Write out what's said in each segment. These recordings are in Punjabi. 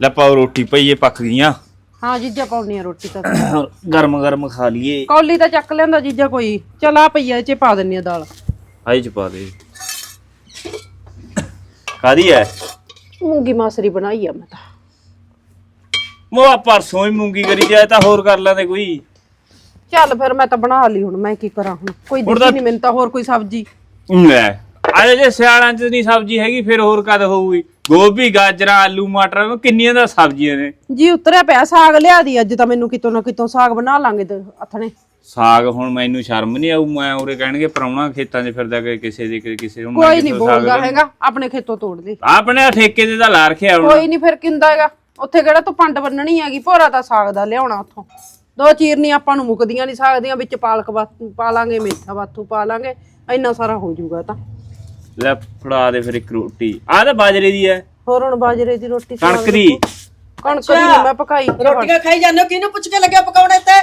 ਲੈ ਪਾਓ ਰੋਟੀ ਪਈਏ ਪੱਕ ਗਈਆਂ। ਹਾਂ ਜੀਜਾ ਪਾਉਣੀ ਆ ਰੋਟੀ ਤਾਂ। ਗਰਮ ਗਰਮ ਖਾ ਲਈਏ। ਕੌਲੀ ਤਾਂ ਚੱਕ ਲੈਂਦਾ ਜੀਜਾ ਕੋਈ। ਚਲ ਆ ਪਈਆ ਇਹ ਚ ਪਾ ਦਿੰਨੀ ਆ ਦਾਲ। ਆਈ ਚ ਪਾ ਦੇ। ਕਾਦੀ ਹੈ ਮੂੰਗੀ ਮਾਸਰੀ ਬਣਾਈ ਆ ਮੈਂ ਤਾਂ। ਮੋਆ ਪਰਸੋਂ ਹੀ ਮੂੰਗੀ ਕਰੀ ਜਾਏ ਤਾਂ ਹੋਰ ਕਰ ਲੈਂਦੇ ਕੋਈ। ਚੱਲ ਫਿਰ ਮੈਂ ਤਾਂ ਬਣਾ ਲਈ ਹੁਣ ਮੈਂ ਕੀ ਕਰਾਂ ਹੁਣ? ਕੋਈ ਹੁਣ ਨਹੀਂ ਮੈਨੂੰ ਤਾਂ ਹੋਰ ਕੋਈ ਸਬਜ਼ੀ। ਲੈ। ਅਜੇ ਜੇ ਸਿਆਲਾਂ ਚ ਨਹੀਂ ਸਬਜ਼ੀ ਹੈਗੀ ਫਿਰ ਹੋਰ ਕਦ ਹੋਊਗੀ? ਗੋਭੀ ਗਾਜਰਾਂ ਆਲੂ ਮਟਰ ਕਿੰਨੀਆਂ ਦਾ ਸਬਜ਼ੀਆਂ ਨੇ? ਜੀ ਉਤਰਿਆ ਪਿਆ ਸਾਗ ਲਿਆ ਦੀ ਅੱਜ ਤਾਂ ਮੈਨੂੰ ਕਿਤੋਂ ਨਾ ਕਿਤੋਂ ਸਾਗ ਬਣਾ ਲਾਂਗੇ ਤੇ ਅਥਣੇ ਸਾਗ ਹੁਣ ਮੈਨੂੰ ਸ਼ਰਮ ਨਹੀਂ ਆਊ ਮੈਂ ਉਰੇ ਕਹਿਣਗੇ ਪਰਾਉਣਾ ਖੇਤਾਂ 'ਚ ਫਿਰਦਾ ਕਿ ਕਿਸੇ ਦੇ ਕਿ ਕਿਸੇ ਮੈਂ ਕੋਈ ਨਹੀਂ ਬੋਲਦਾ? ਹੈਗਾ ਆਪਣੇ ਖੇਤੋਂ ਤੋੜ ਦੇ। ਆਪਣੇ ਠੇਕੇ ਤੇ ਤਾਂ ਲਾ ਰੱਖਿਆ ਹੁਣ। ਕੋਈ ਨਹੀਂ ਫਿਰ ਕਿੰਦਾ ਹੈਗਾ? ਉੱਥੇ ਕਿਹੜਾ ਤੂੰ ਪੰਡ ਬੰਨਣੀ ਹੈਗੀ ਭੋਰਾ ਤਾਂ ਸਾਗ ਦਾ ਲਿਆਉਣਾ ਉੱਥੋਂ। ਦੋ ਚੀਰਨੀ ਆਪਾਂ ਨੂੰ ਮੁੱਕਦੀਆਂ ਨਹੀਂ ਸਕਦੀਆਂ ਵਿੱਚ ਪਾਲਕ ਪਾ ਲਾਂਗੇ ਮੇਥਾ ਬਾਥੂ ਪਾ ਲਾਂਗੇ ਇੰਨਾ ਸਾਰਾ ਹੋ ਜਾਊਗਾ ਤਾਂ। ਲੈ ਫੜਾ ਦੇ ਫਿਰ ਇੱਕ ਰੋਟੀ। ਆਹ ਤਾਂ ਬਾਜਰੇ ਦੀ ਹੈ ਹੋਰ ਹੁਣ ਬਾਜਰੇ ਦੀ ਰੋਟੀ ਕਣਕ ਦੀ। ਕਣਕ ਦੀ ਨੀ ਮੈਂ ਪਕਾਈ ਰੋਟੀਆਂ ਖਾਈ ਜਾਂਦੇ ਹੋ ਕਿਹਨੂੰ ਪੁੱਛ ਕੇ ਲੱਗਿਆ ਪਕਾਉਣੇ ਤੇ?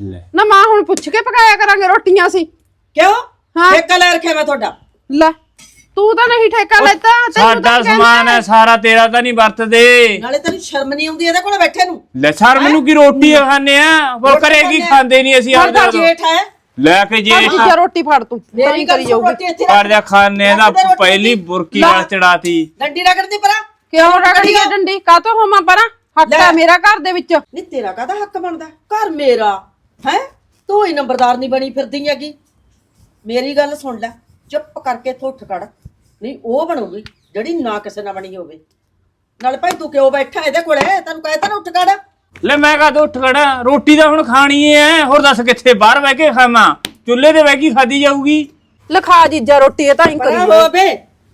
ਲੈ। ਨਾ ਮਾਂ ਹੁਣ ਪੁੱਛ ਕੇ ਪਕਾਇਆ ਕਰਾਂਗੇ ਰੋਟੀਆਂ ਸੀ ਕਿਉਂ? ਹਾਂ। ਠੇਕਾ ਲੈ ਰੱਖਿਆ ਮੈਂ ਤੁਹਾਡਾ। ਲੈ ਤੂੰ ਤਾਂ ਨਹੀਂ ਠੇਕਾ ਲੈਤਾ ਤੈਨੂੰ ਸਾਡਾ ਤਾਂ ਸਮਾਨ ਹੈ ਸਾਰਾ ਤੇਰਾ ਤਾਂ ਨਹੀਂ ਵਰਤਦੇ। ਨਾਲੇ ਤੈਨੂੰ ਸ਼ਰਮ ਨਹੀਂ ਆਉਂਦੀ ਇਹਦੇ ਕੋਲੇ ਬੈਠੇ ਨੂੰ? ਲੈ ਸਰ ਮੈਨੂੰ ਕੀ ਰੋਟੀ ਖਾਣੇ ਆ? ਉਹ ਕਰੇਗੀ ਖਾਂਦੇ ਨਹੀਂ ਅਸੀਂ ਆਪਦੇ ਜੇਠ ਹੈ। ਲੈ ਕੇ ਜੇ। ਚੀਜ਼ਾਂ ਰੋਟੀ ਫੜ ਤੂੰ ਮੇਰੀ ਗੱਲ ਸੁਣ ਰੋਟੀ ਇੱਥੇ ਰੱਖ। ਖਾਣੇ ਦਾ ਰੱਖ ਦੇ ਰੋਟੀ ਪਹਿਲੀ ਬੁਰਕੀ ਨਾਲ ਚੜਾਤੀ। ਡੰਡੀ ਰਗੜਦੀ ਪਰਾਂ। ਕਿਉਂ ਰਗੜੀ ਆ ਡੰਡੀ? ਕਾਤੋਂ ਹੋਵਾਂ ਪਰਾਂ? ਹੱਕ ਲੈ। ਹੈ ਮੇਰਾ ਘਰ ਦੇ ਵਿੱਚ। ਨਹੀਂ ਤੇਰਾ ਕਾਹਦਾ ਹੱਕ ਬਣਦਾ? ਘਰ ਮੇਰਾ। ਹੈ? ਤੂੰ ਹੀ ਨੰਬਰਦਾਰ ਨਹੀਂ ਬਣੀ ਫਿਰਦੀ ਹੈਗੀ। ਮੇਰੀ ਗੱਲ ਸੁਣ ਲੈ। ਚੁੱਪ ਕਰਕੇ ਇੱਥੋਂ ਉੱਠ ਖੜ। ਨਹੀਂ ਉਹ ਬਣੂਗੀ ਜਿਹੜੀ ਨਾ ਕਿਸੇ ਨਾਲ ਬਣੀ ਹੋਵੇ। ਨਾਲ ਭਾਈ ਤੂੰ ਕਿਉਂ ਬੈਠਾ ਇਹਦੇ ਕੋਲੇ? ਤੈਨੂੰ ਕਹਿ ਨਾ ਉੱਠ ਖੜ। ਲੈ ਮੈਂ ਕਹਦਾ ਉੱਠ ਖੜਾ ਰੋਟੀ ਤਾਂ ਹੁਣ ਖਾਣੀ ਐ ਹੋਰ ਦੱਸ ਕਿੱਥੇ ਬਾਹਰ ਬਹਿ ਕੇ ਖਾਵਾਂ? ਚੁੱਲ੍ਹੇ ਤੇ ਬਹਿ ਕੇ ਖਾਦੀ ਜਾਊਗੀ। ਲਿਖਾ ਜੀਜਾ ਰੋਟੀ ਇਹ ਤਾਂ ਹੀ ਕਰੀ ਹੋ ਬੇ